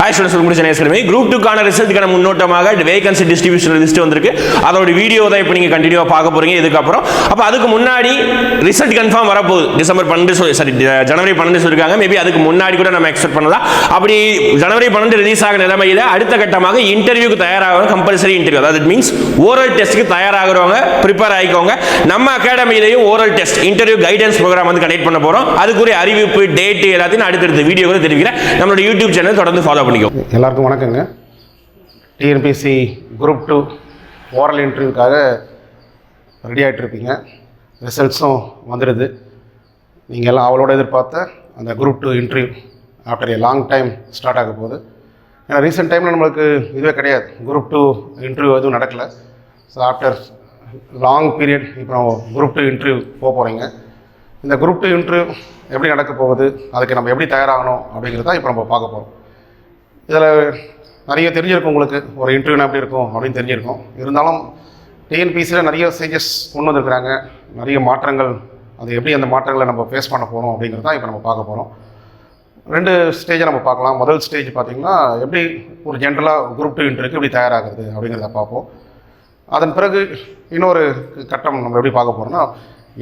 Hi students முடிச்ச நேசமே group டூக்கான ரிசல்ட்டுக்கான முன்னோட்டமாக வேகன்சி டிஸ்ட்ரிபியூஷன் லிஸ்ட் வந்திருக்கு. அதோட வீடியோ தான் இப்போ நீங்கள் கண்டினியூவாக பார்க்க போகிறீங்க இதுக்கப்புறம் அப்போ அதுக்கு முன்னாடி ரிசல்ட் கன்ஃபார்ம் வரப்போகுது. டிசம்பர் பன்னெண்டு சொல்லி சாரி ஜனவரி பன்னெண்டு சொல்லியிருக்காங்க மேபி அதுக்கு முன்னாடி கூட நம்ம எக்ஸ்பெக்ட் பண்ணலாம். அப்படி ஜனவரி பன்னெண்டு ரிலீஸ் ஆகிற நிலைமையில் அடுத்த கட்டமாக இன்டர்வியூக்கு தயாராக கம்பல்சரி இன்டர்வியூ அதாவது மீன்ஸ் ஓரல் டெஸ்ட்டுக்கு தயாராகிறவங்க ப்ரிப்பேர் ஆகிக்கோங்க. நம்ம அகாடமியிலையும் oral test interview guidance program வந்து கனெக்ட் பண்ண போகிறோம் அதுக்குரிய அறிவிப்பு டேட்டு எல்லாத்தையும் அடுத்தடுத்த வீடியோ கூட தெரிவிக்கிறேன். நம்மளோட யூடியூப் சேனல் தொடர்ந்து ஃபாலோ பண்ணிக்கோ எல்லாருக்கும் வணக்கங்க. டிஎன்பிசி குரூப் டூ ஓரல் இன்டர்வியூக்காக ரெடி ஆகிட்ருப்பீங்க ரிசல்ட்ஸும் வந்துடுது நீங்கள் எல்லாம் அவளோட எதிர்பார்த்த அந்த group two interview after a long time start ஆக போகுது. ஏன்னா ரீசெண்ட் டைமில் நம்மளுக்கு இதுவே கிடையாது. குரூப் டூ இன்டர்வியூ எதுவும் நடக்கலை. ஸோ ஆஃப்டர் லாங் பீரியட் இப்போ நம்ம குரூப் டூ இன்டர்வியூ போக போகிறீங்க இந்த குரூப் டூ இன்டர்வியூ எப்படி நடக்க போகுது? அதுக்கு நம்ம எப்படி தயாராகணும் அப்படிங்கிறத இப்போ நம்ம பார்க்க போகிறோம் இதில் நிறைய தெரிஞ்சிருக்கும் உங்களுக்கு. ஒரு இன்டர்வியூனா எப்படி இருக்கும் அப்படின்னு தெரிஞ்சிருக்கும். இருந்தாலும் டிஎன்பிசியில் நிறைய சேஞ்சஸ் கொண்டு வந்திருக்கிறாங்க. நிறைய மாற்றங்கள். அது எப்படி அந்த மாற்றங்களை நம்ம ஃபேஸ் பண்ண போகிறோம் அப்படிங்கிறது தான் இப்போ நம்ம பார்க்க போகிறோம் ரெண்டு ஸ்டேஜை நம்ம பார்க்கலாம். முதல் ஸ்டேஜ் பார்த்திங்கன்னா எப்படி ஒரு ஜென்ரலாக குரூப் டூ இன்டர்வியூக்கு எப்படி தயாராகிறது அப்படிங்கிறத பார்ப்போம். அதன் பிறகு இன்னொரு கட்டம் நம்ம எப்படி பார்க்க போகிறோம்னா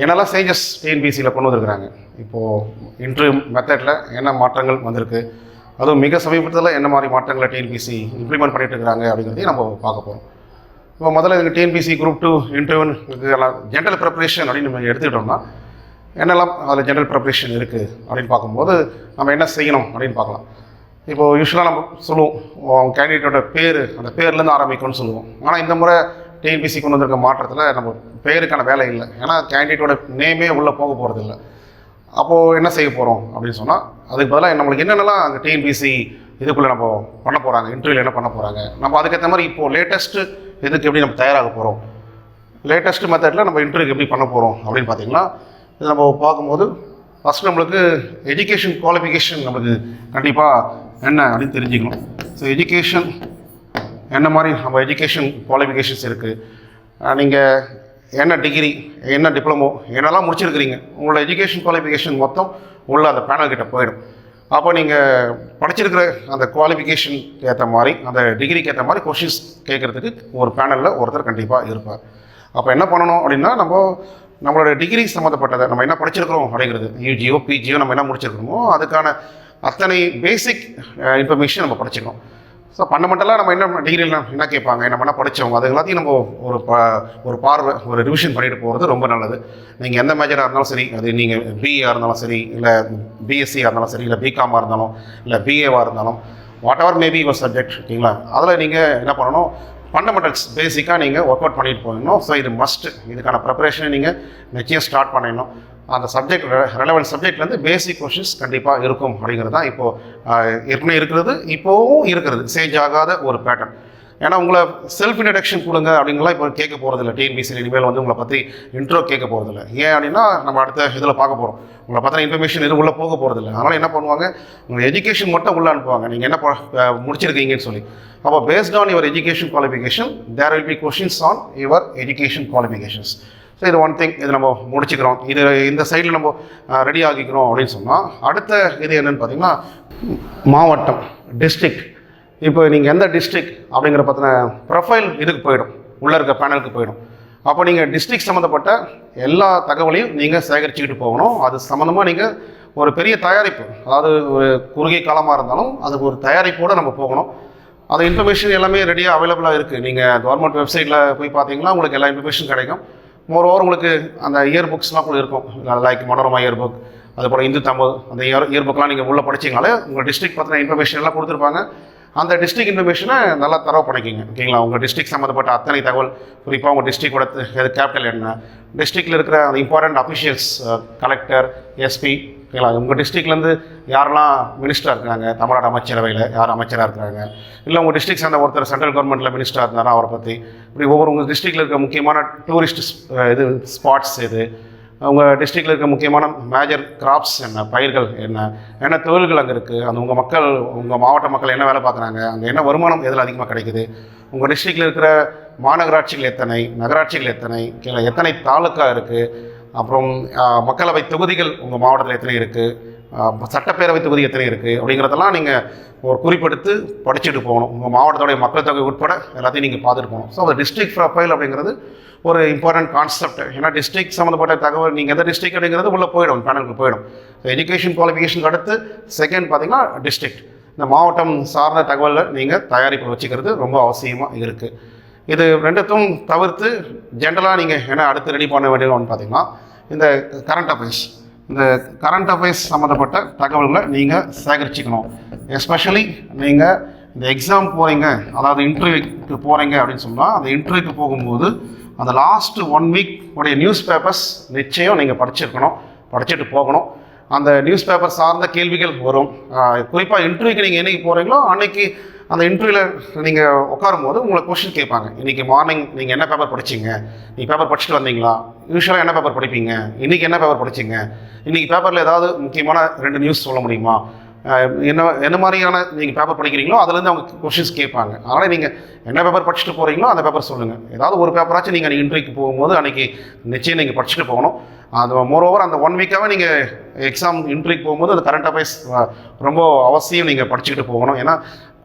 என்னெல்லாம் சேஞ்சஸ் டிஎன்பிசியில் கொண்டு வந்திருக்கிறாங்க. இப்போது இன்டர்வியூ மெத்தடில் என்ன மாற்றங்கள் வந்திருக்கு? அதுவும் மிக சமீபத்தில் என்ன மாதிரி மாற்றங்களை டிஎன்பிசி இம்ப்ளிமெண்ட் பண்ணிட்டு இருக்கிறாங்க அப்படிங்கிறதையும் நம்ம பார்க்க போகிறோம் இப்போ முதல்ல எங்கள் டிஎன்பிசி குரூப் டூ இன்டர்வியூ எல்லாம் ஜென்ரல் ப்ரிப்பரேஷன் அப்படின்னு நம்ம எடுத்துக்கிட்டோம்னா என்னெல்லாம் அதில் ஜென்ரல் ப்ரிப்பரேஷன் இருக்குது அப்படின்னு பார்க்கும்போது நம்ம என்ன செய்யணும் அப்படின்னு பார்க்கலாம். இப்போது யூஸ்வலாக நம்ம சொல்லுவோம் கேண்டிடேட்டோட பேர் அந்த பேர்லேருந்து ஆரம்பிக்கும்னு சொல்லுவோம். ஆனால் இந்த முறை டிஎன்பிசி கொண்டு வந்திருக்க மாற்றத்தில் நம்ம பேருக்கான வேலை இல்லை. ஏன்னா கேண்டிடேட்டோட நேமே உள்ளே போக போகிறது இல்லை அப்போது என்ன செய்ய போகிறோம் அப்படின்னு சொன்னால் அதுக்கு பதிலாக நம்மளுக்கு என்னென்னலாம் அந்த டிஎன்பிசி இதுக்குள்ளே நம்ம பண்ண போகிறாங்க இன்டர்வியூவில் என்ன பண்ண போகிறாங்க நம்ம அதுக்கேற்ற மாதிரி இப்போது லேட்டஸ்ட்டு இதுக்கு எப்படி நம்ம தயாராக போகிறோம் லேட்டஸ்ட் மெத்தடில் நம்ம இன்டர்வியூக்கு எப்படி பண்ண போகிறோம் அப்படின்னு பார்த்தீங்கன்னா இது நம்ம பார்க்கும்போது ஃபஸ்ட் நம்மளுக்கு எஜுகேஷன் குவாலிஃபிகேஷன் நமக்கு கண்டிப்பாக என்ன அப்படின்னு தெரிஞ்சுக்கணும். ஸோ எஜுகேஷன் என்ன மாதிரி நம்ம எஜுகேஷன் குவாலிஃபிகேஷன்ஸ் இருக்குது நீங்கள் என்ன டிகிரி என்ன டிப்ளமோ என்னெல்லாம் முடிச்சிருக்கிறீங்க உங்களோட எஜுகேஷன் குவாலிஃபிகேஷன் மொத்தம் உள்ள அந்த பேனல் கிட்ட போயிடும். அப்போ நீங்கள் படிச்சிருக்கிற அந்த குவாலிஃபிகேஷனுக்கு ஏற்ற மாதிரி அந்த டிகிரிக்கு ஏற்ற மாதிரி கொஷின்ஸ் கேட்குறதுக்கு ஒரு பேனலில் ஒருத்தர் கண்டிப்பாக இருப்பார். அப்போ என்ன பண்ணணும் அப்படின்னா நம்ம நம்மளோட டிகிரி சம்மந்தப்பட்டதை நம்ம என்ன படிச்சிருக்கிறோம் அப்படிங்கிறது யூஜியோ பிஜியோ நம்ம என்ன முடிச்சிருக்கிறோமோ அதுக்கான அத்தனை பேசிக் இன்ஃபர்மேஷன் நம்ம படிச்சிருக்கோம். ஸோ ஃபண்டமெண்டலாக நம்ம என்ன டிகிரியில் என்ன கேட்பாங்க என்ன பண்ணால் படித்தவங்க அது எல்லாத்தையும் நம்ம ஒரு ப ஒரு பார்வை ஒரு ரிவிஷன் பண்ணிட்டு போகிறது ரொம்ப நல்லது. நீங்கள் எந்த மேஜராக இருந்தாலும் சரி அது நீங்கள் பிஏஆ இருந்தாலும் சரி இல்லை பிஎஸ்சியாக இருந்தாலும் சரி இல்லை பிகாமாக இருந்தாலும் இல்லை பிஏவாக இருந்தாலும் whatever maybe your subject ஓகேங்களா அதில் நீங்கள் என்ன பண்ணணும் ஃபண்டமெண்டல்ஸ் பேசிக்காக நீங்கள் ஒர்க் அவுட் பண்ணிட்டு போயிடணும். ஸோ இது மஸ்ட்டு இதுக்கான ப்ரிப்பரேஷனை நீங்கள் நிச்சயம் ஸ்டார்ட் பண்ணிடணும் அந்த சப்ஜெக்ட் ரெலவெண்ட் சப்ஜெக்ட்லேருந்து பேசிக் கொஷின்ஸ் கண்டிப்பாக இருக்கும் அப்படிங்கிறது தான் இப்போது ஏற்கனவே இருக்கிறது இப்போவும் இருக்கிறது. சேஞ்ச் ஆகாத ஒரு பேட்டர்ன் ஏன்னா உங்களை செல்ஃப் இன்ட்ரடக்ஷன் கொடுங்க அப்படிங்கலாம் இப்போ கேட்க போகிறதில்ல டிஎன்பிசி இனிமேல் வந்து உங்களை பற்றி இன்ட்ரோ கேட்க போகிறதில்ல ஏன் அப்படின்னா நம்ம அடுத்த இதில் பார்க்க போகிறோம் உங்களை பற்றின இன்ஃபர்மேஷன் எதுவும் உள்ளே போக போகிறதில்ல அதனால் என்ன பண்ணுவாங்க? உங்கள் எஜுகேஷன் மட்டும் உள்ளே அனுப்புவாங்க. நீங்கள் என்ன ப- முடிச்சிருக்கீங்கன்னு சொல்லி. அப்போ based on your education qualification there will be questions on your education qualifications so one one thing இது நம்ம முடிச்சுக்கிறோம். இது இந்த சைடில் நம்ம ரெடி ஆகிக்கிறோம் அப்படின்னு சொன்னால் அடுத்த இது என்னென்னு பார்த்தீங்கன்னா மாவட்டம் டிஸ்ட்ரிக்ட் இப்போ நீங்கள் எந்த டிஸ்ட்ரிக்ட் அப்படிங்கிற பற்றின ப்ரொஃபைல் இதுக்கு போயிடும். உள்ளே இருக்க பேனலுக்கு போயிடும். அப்போ நீங்கள் டிஸ்ட்ரிக்ட் சம்மந்தப்பட்ட எல்லா தகவலையும் நீங்கள் சேகரிச்சுக்கிட்டு போகணும். அது சம்மந்தமாக நீங்கள் ஒரு பெரிய தயாரிப்பு அதாவது ஒரு குறுகிய காலமாக இருந்தாலும் அதுக்கு ஒரு தயாரிப்போடு நம்ம போகணும். அது இன்ஃபர்மேஷன் எல்லாமே ரெடியாக அவைலபிளாக இருக்குது நீங்கள் கவர்மெண்ட் வெப்சைட்டில் போய் பார்த்தீங்கன்னா உங்களுக்கு எல்லா இன்ஃபர்மேஷன் கிடைக்கும். மோர் ஓவர் உங்களுக்கு அந்த இயர் புக்ஸ்லாம் கூட இருக்கும். லைக் மனோரமா இயர் புக் அதுபோல் இந்து தமிழ் அந்த இயர் இயர் புக்லாம் நீங்கள் உள்ளே படிச்சீங்கனாலே உங்கள் டிஸ்ட்ரிக்ட் பற்றின இன்ஃபர்மேஷன் எல்லாம் கொடுத்துருப்பாங்க. அந்த டிஸ்ட்ரிக்ட் இன்ஃபர்மேஷனை நல்லா தரவு பண்ணிக்கிங்க ஓகேங்களா உங்கள் டிஸ்ட்ரிக்ட் சம்மந்தப்பட்ட அத்தனை தகவல் குறிப்பாக உங்கள் டிஸ்ட்ரிக்டோட கேபிட்டல் என்ன? டிஸ்ட்ரிக்டில் இருக்கிற அந்த இம்பார்ட்டண்ட் அஃபிஷியல்ஸ் கலெக்டர் எஸ்பி ஓகேங்களா உங்கள் டிஸ்ட்ரிக்ட்லேருந்து யாரெல்லாம் மினிஸ்டராக இருக்காங்க? தமிழ்நாடு அமைச்சரவையில் யார் அமைச்சராக இருக்கிறாங்க இல்லை உங்கள் டிஸ்ட்ரிக்ட் சேர்ந்த ஒருத்தர் சென்ட்ரல் கவர்மெண்ட்டில் மினிஸ்டராக இருந்தாரா? அவரை பற்றி இப்படி ஒவ்வொரு உங்கள் டிஸ்ட்ரிக்டில் இருக்க முக்கியமான டூரிஸ்ட் இது ஸ்பாட்ஸ் இது உங்கள் டிஸ்ட்ரிக்டில் இருக்க முக்கியமான மேஜர் கிராப்ஸ் என்ன பயிர்கள் என்ன என்ன தொழில்கள் அங்கே இருக்குது அந்த உங்கள் மக்கள் உங்கள் மாவட்ட மக்கள் என்ன வேலை பார்க்குறாங்க அங்கே என்ன வருமானம் எதில் அதிகமாக கிடைக்குது உங்கள் டிஸ்ட்ரிக்டில் இருக்கிற மாநகராட்சிகள் எத்தனை நகராட்சிகள் எத்தனை கீழே எத்தனை தாலுக்கா இருக்குது அப்புறம் மக்களவை தொகுதிகள் உங்கள் மாவட்டத்தில் எத்தனை இருக்குது சட்டப்பேரவை தொகுதி எத்தனை இருக்குது அப்படிங்கிறதெல்லாம் நீங்கள் ஒரு குறிப்பெடுத்து படிச்சுட்டு போகணும். உங்கள் மாவட்டத்தோடைய மக்கள் தொகை உட்பட எல்லாத்தையும் நீங்கள் பார்த்துட்டு போகணும். ஸோ அந்த டிஸ்ட்ரிக்ட் ப்ரொஃபைல் அப்படிங்கிறது ஒரு இம்பார்ட்டன்ட் கான்செப்ட் ஏன்னா டிஸ்ட்ரிக்ட் சம்மந்தப்பட்ட தகவல் நீங்கள் எந்த டிஸ்ட்ரிக்ட் அப்படிங்கிறது உள்ளே போயிடும் பேனலுக்கு போயிடும். ஸோ எஜுகேஷன் குவாலிஃபிகேஷனுக்கு அடுத்து செகண்ட் பார்த்தீங்கன்னா டிஸ்ட்ரிக்ட் இந்த மாவட்டம் சார்ந்த தகவலை நீங்கள் தயாரிப்பு வச்சுக்கிறது ரொம்ப அவசியமாக இருக்குது இது ரெண்டுத்தும் தவிர்த்து ஜென்ரலாக நீங்கள் என்ன அடுத்து ரெடி பண்ண வேண்டியதுன்னு பார்த்தீங்கன்னா இந்த கரண்ட் அஃபேர்ஸ் இந்த கரண்ட் அஃபேர்ஸ் சம்மந்தப்பட்ட தகவல்களை நீங்கள் சேகரிச்சுக்கணும். எஸ்பெஷலி நீங்கள் இந்த எக்ஸாம் போகிறீங்க அதாவது இன்டர்வியூக்கு போகிறீங்க அப்படின்னு சொன்னால் அந்த இன்டர்வியூக்கு போகும்போது அந்த லாஸ்ட் ஒன் வீக் உடைய நியூஸ் பேப்பர்ஸ் நிச்சயம் நீங்கள் படிச்சிருக்கணும் படிச்சுட்டு போகணும். அந்த நியூஸ் பேப்பர் சார்ந்த கேள்விகள் வரும். குறிப்பாக இன்டர்வியூக்கு நீங்கள் என்னைக்கு போகிறீங்களோ அன்னைக்கு அந்த இன்டர்வியூவில் நீங்கள் உட்காரும்போது உங்களை கொஷின் கேட்பாங்க. இன்றைக்கி மார்னிங் நீங்கள் என்ன பேப்பர் படிச்சீங்க? நீங்கள் பேப்பர் படிச்சுட்டு வந்தீங்களா? யூஸ்வலாக என்ன பேப்பர் படிப்பீங்க? இன்றைக்கி என்ன பேப்பர் படிச்சிங்க? இன்றைக்கி பேப்பரில் ஏதாவது முக்கியமான ரெண்டு நியூஸ் சொல்ல முடியுமா? என்ன என்ன மாதிரியான நீங்கள் பேப்பர் படிக்கிறீங்களோ அதுலேருந்து அவங்க கொஷின்ஸ் கேட்பாங்க. அதனால் நீங்கள் என்ன பேப்பர் படிச்சுட்டு போகிறீங்களோ அந்த பேப்பர் சொல்லுங்கள் ஏதாவது ஒரு பேப்பராச்சும் நீங்கள் அன்றைக்கி இன்டர்வியூக்கு போகும்போது அன்றைக்கி நிச்சயம் நீங்கள் படிச்சுட்டு போகணும். அது மோரோவர் அந்த ஒன் வீக்காகவே நீங்கள் எக்ஸாம் இன்டர்வியூக்கு போகும்போது அந்த கரண்ட் அஃபேர்ஸ் ரொம்ப அவசியம் நீங்கள் படிச்சுக்கிட்டு போகணும். ஏன்னா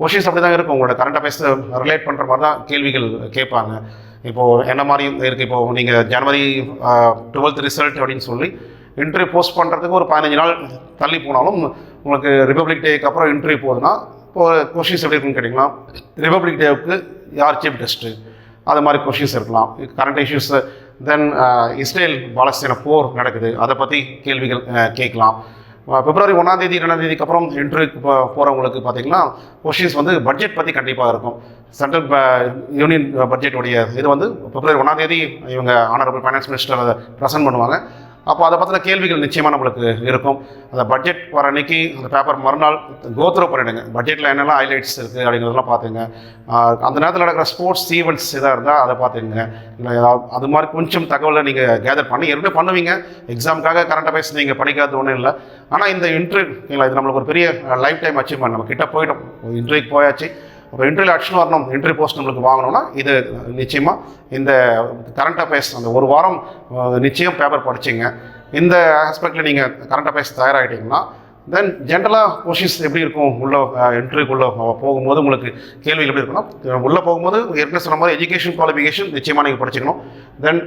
கொஷின்ஸ் அப்படி தான் இருக்கும். உங்களோட கரண்ட் அஃபேர்ஸ் ரிலேட் பண்ணுற மாதிரி தான் கேள்விகள் கேட்பாங்க. இப்போது என்ன மாதிரி இருக்குது இப்போது நீங்கள் ஜனவரி டுவெல்த் ரிசல்ட் அப்படின்னு சொல்லி இன்ட்ரி போஸ்ட் பண்ணுறதுக்கு ஒரு பதினஞ்சு நாள் தள்ளி போனாலும் உங்களுக்கு ரிப்பப்ளிக் டேக்கு அப்புறம் இன்டர்வியூ போகுதுன்னா இப்போ கொஷின்ஸ் எப்படி இருக்குன்னு கேட்டிங்கன்னா ரிப்பப்ளிக் டேவுக்கு யார் சீஃப் கெஸ்ட்டு அது மாதிரி கொஷின்ஸ் இருக்கலாம். கரண்ட் இஷ்யூஸ் தென் இஸ்ரேல் பாலஸ்தீன போர் நடக்குது. அதை பற்றி கேள்விகள் uh, கேட்கலாம். பிப்ரவரி ஒன்றாம் தேதி ரெண்டாம் தேதிக்கு அப்புறம் இன்டர்வியூக்கு போகிறவங்களுக்கு பார்த்தீங்கன்னா கொஷின்ஸ் வந்து பட்ஜெட் பற்றி கண்டிப்பாக இருக்கும். சென்ட்ரல் யூனியன் பட்ஜெட்டுடைய இது வந்து பிப்ரவரி ஒன்றாம் தேதி இவங்க ஆனரபிள் ஃபைனான்ஸ் மினிஸ்டர் அதை ப்ரெசென்ட் பண்ணுவாங்க. அப்போ அதை பற்றின கேள்விகள் நிச்சயமாக நம்மளுக்கு இருக்கும். அந்த பட்ஜெட் வர அன்னைக்கு அந்த பேப்பர் மறுநாள் கோத்ரோ பண்ணிடுங்க. பட்ஜெட்டில் என்னெல்லாம் ஹைலைட்ஸ் இருக்குது அப்படிங்கிறதெல்லாம் பார்த்துங்க. அந்த நேரத்தில் நடக்கிற ஸ்போர்ட்ஸ் ஈவெண்ட்ஸ் இதாக இருந்தால் அதை பார்த்துங்க. இல்லை அது மாதிரி கொஞ்சம் தகவலை நீங்கள் கேதர் பண்ணி ஏற்கனவே பண்ணுவீங்க. எக்ஸாமுக்காக கரண்ட் அஃபேர்ஸ் நீங்கள் படிக்காத ஒன்றும் இல்லை. ஆனால் இந்த இன்டர்வியூ இது நம்மளுக்கு ஒரு பெரிய லைஃப் டைம் அச்சீவ்மெண்ட் நம்ம கிட்ட போயிட்டோம் இன்டர்வியூக்கு போயாச்சு. அப்போ இன்டர்வியூ ஆக்ஷன் வரணும் இன்டர்வியூ போஸ்ட் நம்மளுக்கு வாங்கணும்னா இது நிச்சயமாக இந்த கரண்ட் அஃபேர்ஸ் அந்த ஒரு வாரம் நிச்சயம் பேப்பர் படிச்சிங்க. இந்த ஆஸ்பெக்டில் நீங்கள் கரண்ட் அஃபேர்ஸ் தயாராகிட்டீங்கன்னா தென் ஜென்ரலாக கொஷின்ஸ் எப்படி இருக்கும்? உள்ளே இன்டர்வியூக்குள்ளே போகும்போது உங்களுக்கு கேள்விகள் எப்படி இருக்கணும் உள்ளே போகும்போது ஏற்கனவே சொன்ன மாதிரி எஜுகேஷன் குவாலிஃபிகேஷன் நிச்சயமாக நீங்கள் படிச்சுக்கணும். தென்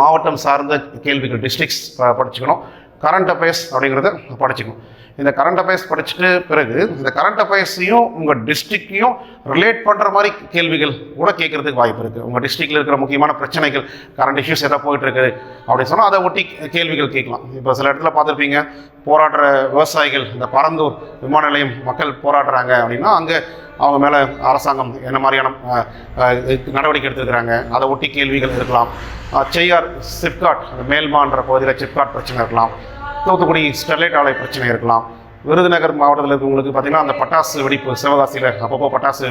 மாவட்டம் சார்ந்த கேள்விகள் டிஸ்ட்ரிக்ஸ் படிச்சுக்கணும். கரண்ட் அஃபேர்ஸ் அப்படிங்கிறத படிச்சுக்கணும். இந்த கரண்ட் அஃபேர்ஸ் படிச்சுட்டு பிறகு இந்த கரண்ட் அஃபேர்ஸையும் உங்கள் டிஸ்ட்ரிக்டையும் ரிலேட் பண்ணுற மாதிரி கேள்விகள் கூட கேட்கறதுக்கு வாய்ப்பு இருக்குது உங்கள் டிஸ்ட்ரிக்டில் இருக்கிற முக்கியமான பிரச்சனைகள் கரண்ட் இஷ்யூஸ் எதாவது போயிட்டு இருக்குது. அப்படின்னு சொன்னால் அதை ஒட்டி கேள்விகள் கேட்கலாம். இப்போ சில இடத்துல பார்த்துருப்பீங்க போராடுற விவசாயிகள் இந்த பரந்தூர் விமான நிலையம் மக்கள் போராடுறாங்க அப்படின்னா அங்கே அவங்க மேலே அரசாங்கம் என்ன மாதிரியான நடவடிக்கை எடுத்துருக்கிறாங்க. அதை ஒட்டி கேள்விகள் இருக்கலாம். செய்யார் சிப்காட் அந்த மேல்மான்ற பகுதியில் சிப்காட் பிரச்சனை இருக்கலாம். தூத்துக்குடி ஸ்டெர்லைட் ஆலை பிரச்சனை இருக்கலாம். விருதுநகர் மாவட்டத்தில் இருக்கிறவங்களுக்கு பார்த்தீங்கன்னா அந்த பட்டாசு வெடிப்பு சிவகாசியில் அப்பப்போ பட்டாசு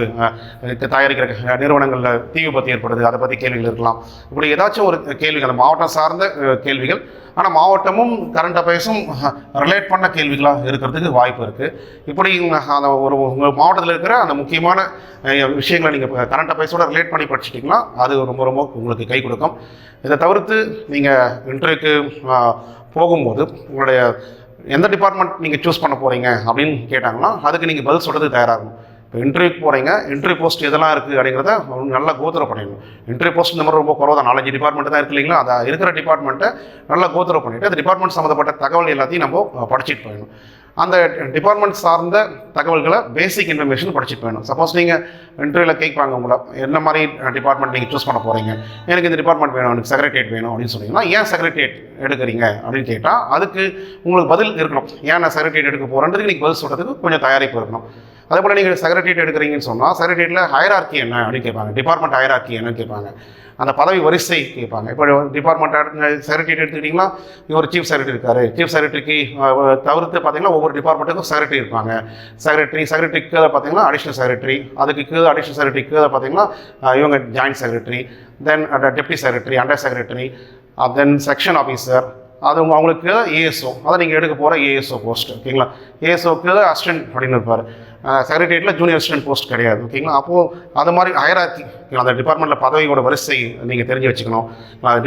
தயாரிக்கிற நிறுவனங்களில் தீ விபத்து ஏற்படுது. அதை பற்றி கேள்விகள் இருக்கலாம். இப்படி ஏதாச்சும் ஒரு கேள்விகள் அந்த மாவட்டம் சார்ந்த கேள்விகள். ஆனால் மாவட்டமும் கரண்ட் அஃபேர்ஸும் ரிலேட் பண்ண கேள்விகளாக இருக்கிறதுக்கு வாய்ப்பு இருக்குது இப்படி அந்த ஒரு உங்கள் மாவட்டத்தில் இருக்கிற அந்த முக்கியமான விஷயங்களை நீங்கள் கரண்ட் அஃபேர்ஸோட ரிலேட் பண்ணி படிச்சிட்டிங்கன்னா அது ரொம்ப ரொம்ப உங்களுக்கு கை கொடுக்கும். இதை தவிர்த்து நீங்கள் இன்டர்வியூக்கு போகும்போது உங்களுடைய எந்த டிபார்ட்மெண்ட் நீங்கள் சூஸ் பண்ண போகிறீங்க அப்படின்னு கேட்டாங்கன்னா அதுக்கு நீங்கள் பதில் சொல்கிறது தயாராகும் இப்போ இன்டர்வியூக்கு போகிறீங்க இன்டர்வியூ போஸ்ட் எதெல்லாம் இருக்குது அப்படிங்கிறத நல்லா கோத்திர பண்ணிடணும். இன்டர்வியூ போஸ்ட் இந்த மாதிரி ரொம்ப குறவு தான் நாலஞ்சு டிபார்ட்மெண்ட் தான் இருக்கு இல்லைங்களா? அதை இருக்கிற டிபார்ட்மெண்ட்டை நல்லா கோத்திர பண்ணிவிட்டு அந்த டிபார்ட்மெண்ட் சம்மந்தப்பட்ட தகவல் எல்லாத்தையும் நம்ம படிச்சுட்டு போயிடணும். அந்த டிபார்ட்மெண்ட் சார்ந்த தகவல்களை பேசிக் இன்ஃபர்மேஷன் படிச்சுட்டு வேணும் சப்போஸ் நீங்கள் இன்டர்வியூவில் கேட்பாங்க உங்களை என்ன மாதிரி டிபார்ட்மெண்ட் நீங்கள் சூஸ் பண்ண போகிறீங்க எனக்கு இந்த டிபார்ட்மெண்ட் வேணும் எனக்கு செக்ரட்டரியேட் வேணும் அப்படின்னு சொன்னீங்கன்னா ஏன் செக்ரட்டரியேட் எடுக்கிறீங்க அப்படின்னு கேட்டால் அதுக்கு உங்களுக்கு பதில் இருக்கணும். ஏன் நான் செக்ரட்டரியேட் எடுக்க போகிறேன்றதுக்கு நீங்கள் பதில் சொல்கிறதுக்கு கொஞ்சம் தயாரிப்பு இருக்கணும். அதே போல் நீங்கள் செக்ரட்டரியேட் எடுக்கிறீங்கன்னு சொன்னால் செக்ரட்டரியேட்டில் ஹைரார்க்கி என்ன அப்படின்னு கேட்பாங்க. டிபார்ட்மெண்ட் ஹயர் என்னன்னு கேட்பாங்க. அந்த பதவி வரிசை கேட்பாங்க. இப்போ டிபார்ட்மெண்ட் செக்ரட்டரியேட் எடுத்துக்கிட்டிங்கன்னா ஒரு சீஃப் செக்ரட்டரி இருக்காரு. சீஃப் செக்ரட்டரிக்கு தவிர்த்து பார்த்தீங்கன்னா ஒவ்வொரு டிபார்ட்மெண்ட்டுக்கும் செக்ரட்டரி இருப்பாங்க. செக்ரட்டரி செக்ரட்டரிக்கு கீழே பார்த்தீங்கன்னா அடிஷனல் செக்ரட்டரி அதுக்கு கீழே அடிஷனல் செக்ரட்டரி கீழே பார்த்தீங்கன்னா இவங்க joint secretary then deputy secretary under secretary then section officer அது அவங்களுக்கு ஏஎஸ்ஓ. அதை நீங்கள் எடுக்க போகிற ஏஎஸ்ஓ போஸ்ட் ஓகேங்களா? ஏஎஸ்ஓக்கு அசிஸ்டன்ட் அப்படின்னு இருப்பார். செக்ரட்டரியேட்டில் ஜூனியர் அசிஸ்டன்ட் போஸ்ட் கிடையாது ஓகேங்களா? அப்போது அது மாதிரி ஹயராக்கி அந்த டிபார்ட்மெண்ட்டில் பதவியோட வரிசை நீங்கள் தெரிஞ்சு வச்சுக்கணும்.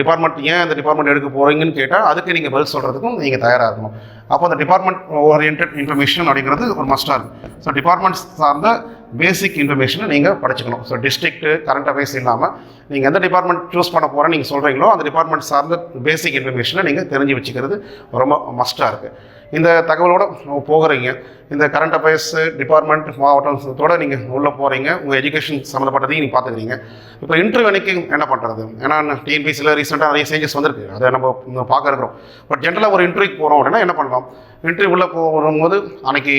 டிபார்ட்மெண்ட் ஏன் அந்த டிபார்ட்மெண்ட் எடுக்க போகிறீங்கன்னு கேட்டால் அதுக்கு நீங்கள் பதில் சொல்கிறதுக்கும் நீங்கள் தயாராக இருக்கணும். அப்போ அந்த டிபார்ட்மெண்ட் ஓரியன்ட் இன்ஃபர்மேஷன் அப்படிங்கிறது ஒரு மஸ்டாக இருக்குது ஸோ டிபார்ட்மெண்ட் சார்ந்த பேசிக் இன்ஃபர்மேஷனை நீங்கள் படிச்சுக்கணும். ஸோ டிஸ்ட்ரிக்ட்டு கரண்ட் அஃபேர்ஸ் இல்லாமல் நீங்கள் எந்த டிபார்ட்மெண்ட் சூஸ் பண்ண போகிறேன்னு நீங்கள் சொல்கிறீங்களோ அந்த டிபார்ட்மெண்ட் சார்ந்த பேசிக் இன்ஃபர்மேஷனை நீங்கள் தெரிஞ்சு வச்சுக்கிறது ரொம்ப மஸ்ட்டாக இருக்குது இந்த தகவலோட போகிறீங்க. இந்த கரண்ட் அஃபேர்ஸ் டிபார்ட்மெண்ட் மாவட்டத்தோடு நீங்கள் உள்ளே போகிறீங்க உங்கள் எஜுகேஷன் சம்மந்தப்பட்டதையும் நீங்கள் பார்த்துக்கிறீங்க இப்போ இன்டர்வியூ அன்னைக்கு என்ன பண்ணுறது ஏன்னா டிஎன்பிசியில் ரீசெண்டாக நிறைய சேஞ்சஸ் வந்திருக்கு. அதை நம்ம பார்க்க இருக்கிறோம். பட் ஜென்ரலாக ஒரு இன்டர்வியூக்கு போகிறோம் அப்படின்னா என்ன பண்ணலாம்? இன்டர்வியூ உள்ளே போகும்போது அன்னைக்கு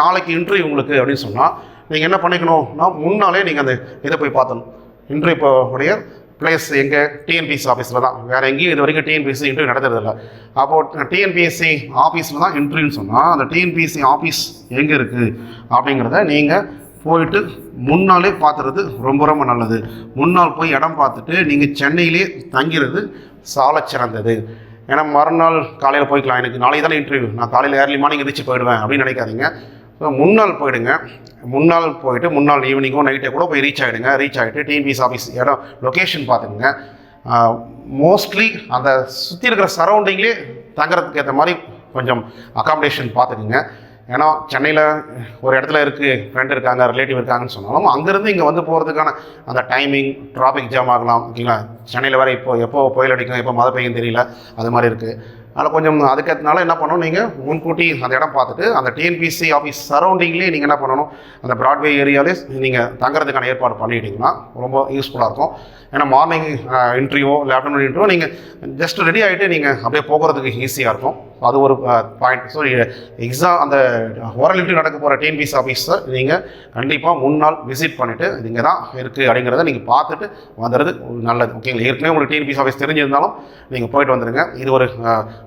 நாளைக்கு இன்டர்வியூ உங்களுக்கு அப்படின்னு சொன்னால் நீங்கள் என்ன பண்ணிக்கணும்னா முன்னாலே நீங்கள் அந்த இதை போய் பார்த்தணும் இன்டர்வியூ உடைய பிளேஸ் எங்கே டிஎன்பிஎஸ்சி ஆஃபீஸில் தான். வேறு எங்கேயும் இது வரைக்கும் டிஎன்பிஎஸ்சி இன்டர்வியூ நடத்துறதில்ல அப்போது டிஎன்பிஎஸ்சி ஆஃபீஸில் தான் இன்டர்வியூன்னு சொன்னால் அந்த டிஎன்பிஎஸ்சி ஆஃபீஸ் எங்கே இருக்குது அப்படிங்கிறத நீங்கள் போயிட்டு முன்னாலே பார்த்துறது ரொம்ப ரொம்ப நல்லது. முன்னால் போய் இடம் பார்த்துட்டு நீங்கள் சென்னையிலே தங்கிறது சாலை சிறந்தது. ஏன்னா மறுநாள் காலையில் போய்க்கலாம். எனக்கு நாளைக்கு தானே இன்டர்வியூ நான் காலையில் ஏர்லி மார்னிங் எந்திரிச்சு போயிடுவேன் அப்படின்னு நினைக்காதீங்க. முன்னாள் போயிடுங்க. முன்னாள் போயிட்டு முன்னாள் ஈவினிங்கோ நைட்டே கூட போய் ரீச் ஆகிடுங்க ரீச் ஆகிட்டு டிஎன்பிஎஸ் ஆஃபீஸ் இடம் லொக்கேஷன் பார்த்துக்குங்க. மோஸ்ட்லி அந்த சுற்றி இருக்கிற சரௌண்டிங்லேயே தங்குறதுக்கு ஏற்ற மாதிரி கொஞ்சம் அகாமடேஷன் பார்த்துக்குங்க. ஏன்னா சென்னையில் ஒரு இடத்துல இருக்குது ஃப்ரெண்ட் இருக்காங்க ரிலேட்டிவ் இருக்காங்கன்னு சொன்னாலும் அங்கேருந்து இங்கே வந்து போகிறதுக்கான அந்த டைமிங் டிராஃபிக் ஜாம் ஆகலாம் ஓகேங்களா? சென்னையில் வேறு இப்போ எப்போ புயல் அடிக்கும் எப்போ மழை பெய்யும் தெரியல அது மாதிரி இருக்குது அதில் கொஞ்சம் அதுக்கேற்றனால என்ன பண்ணணும் நீங்கள் முன்கூட்டி அந்த இடம் பார்த்துட்டு அந்த டிஎன்பிசி ஆஃபீஸ் சரௌண்டிங்லேயே நீங்கள் என்ன பண்ணணும் அந்த ப்ராட்வே ஏரியாலே நீங்கள் தங்குறதுக்கான ஏற்பாடு பண்ணிட்டீங்கன்னா ரொம்ப யூஸ்ஃபுல்லாக இருக்கும். ஏன்னா மார்னிங் இன்டர்வியூ இல்லை ஆஃப்டர்நூன் இன்டர்வியூ நீங்கள் ஜஸ்ட் ரெடி ஆகிட்டு நீங்கள் அப்படியே போகிறதுக்கு ஈஸியாக இருக்கும். அது ஒரு பாயிண்ட் ஸோ எக்ஸாம் அந்த ஓரல் இன்டர்வியூ நடக்க போகிற டிஎன்பிசி ஆஃபீஸை நீங்கள் கண்டிப்பாக முன்னாள் விசிட் பண்ணிவிட்டு இங்கே தான் இருக்குது அப்படிங்கிறத நீங்கள் பார்த்துட்டு வந்துடுறது நல்லது. ஓகேங்களா? ஏற்கனவே உங்களுக்கு டிஎன்பிசி ஆஃபீஸ் தெரிஞ்சிருந்தாலும் நீங்கள் போயிட்டு வந்துடுங்க இது ஒரு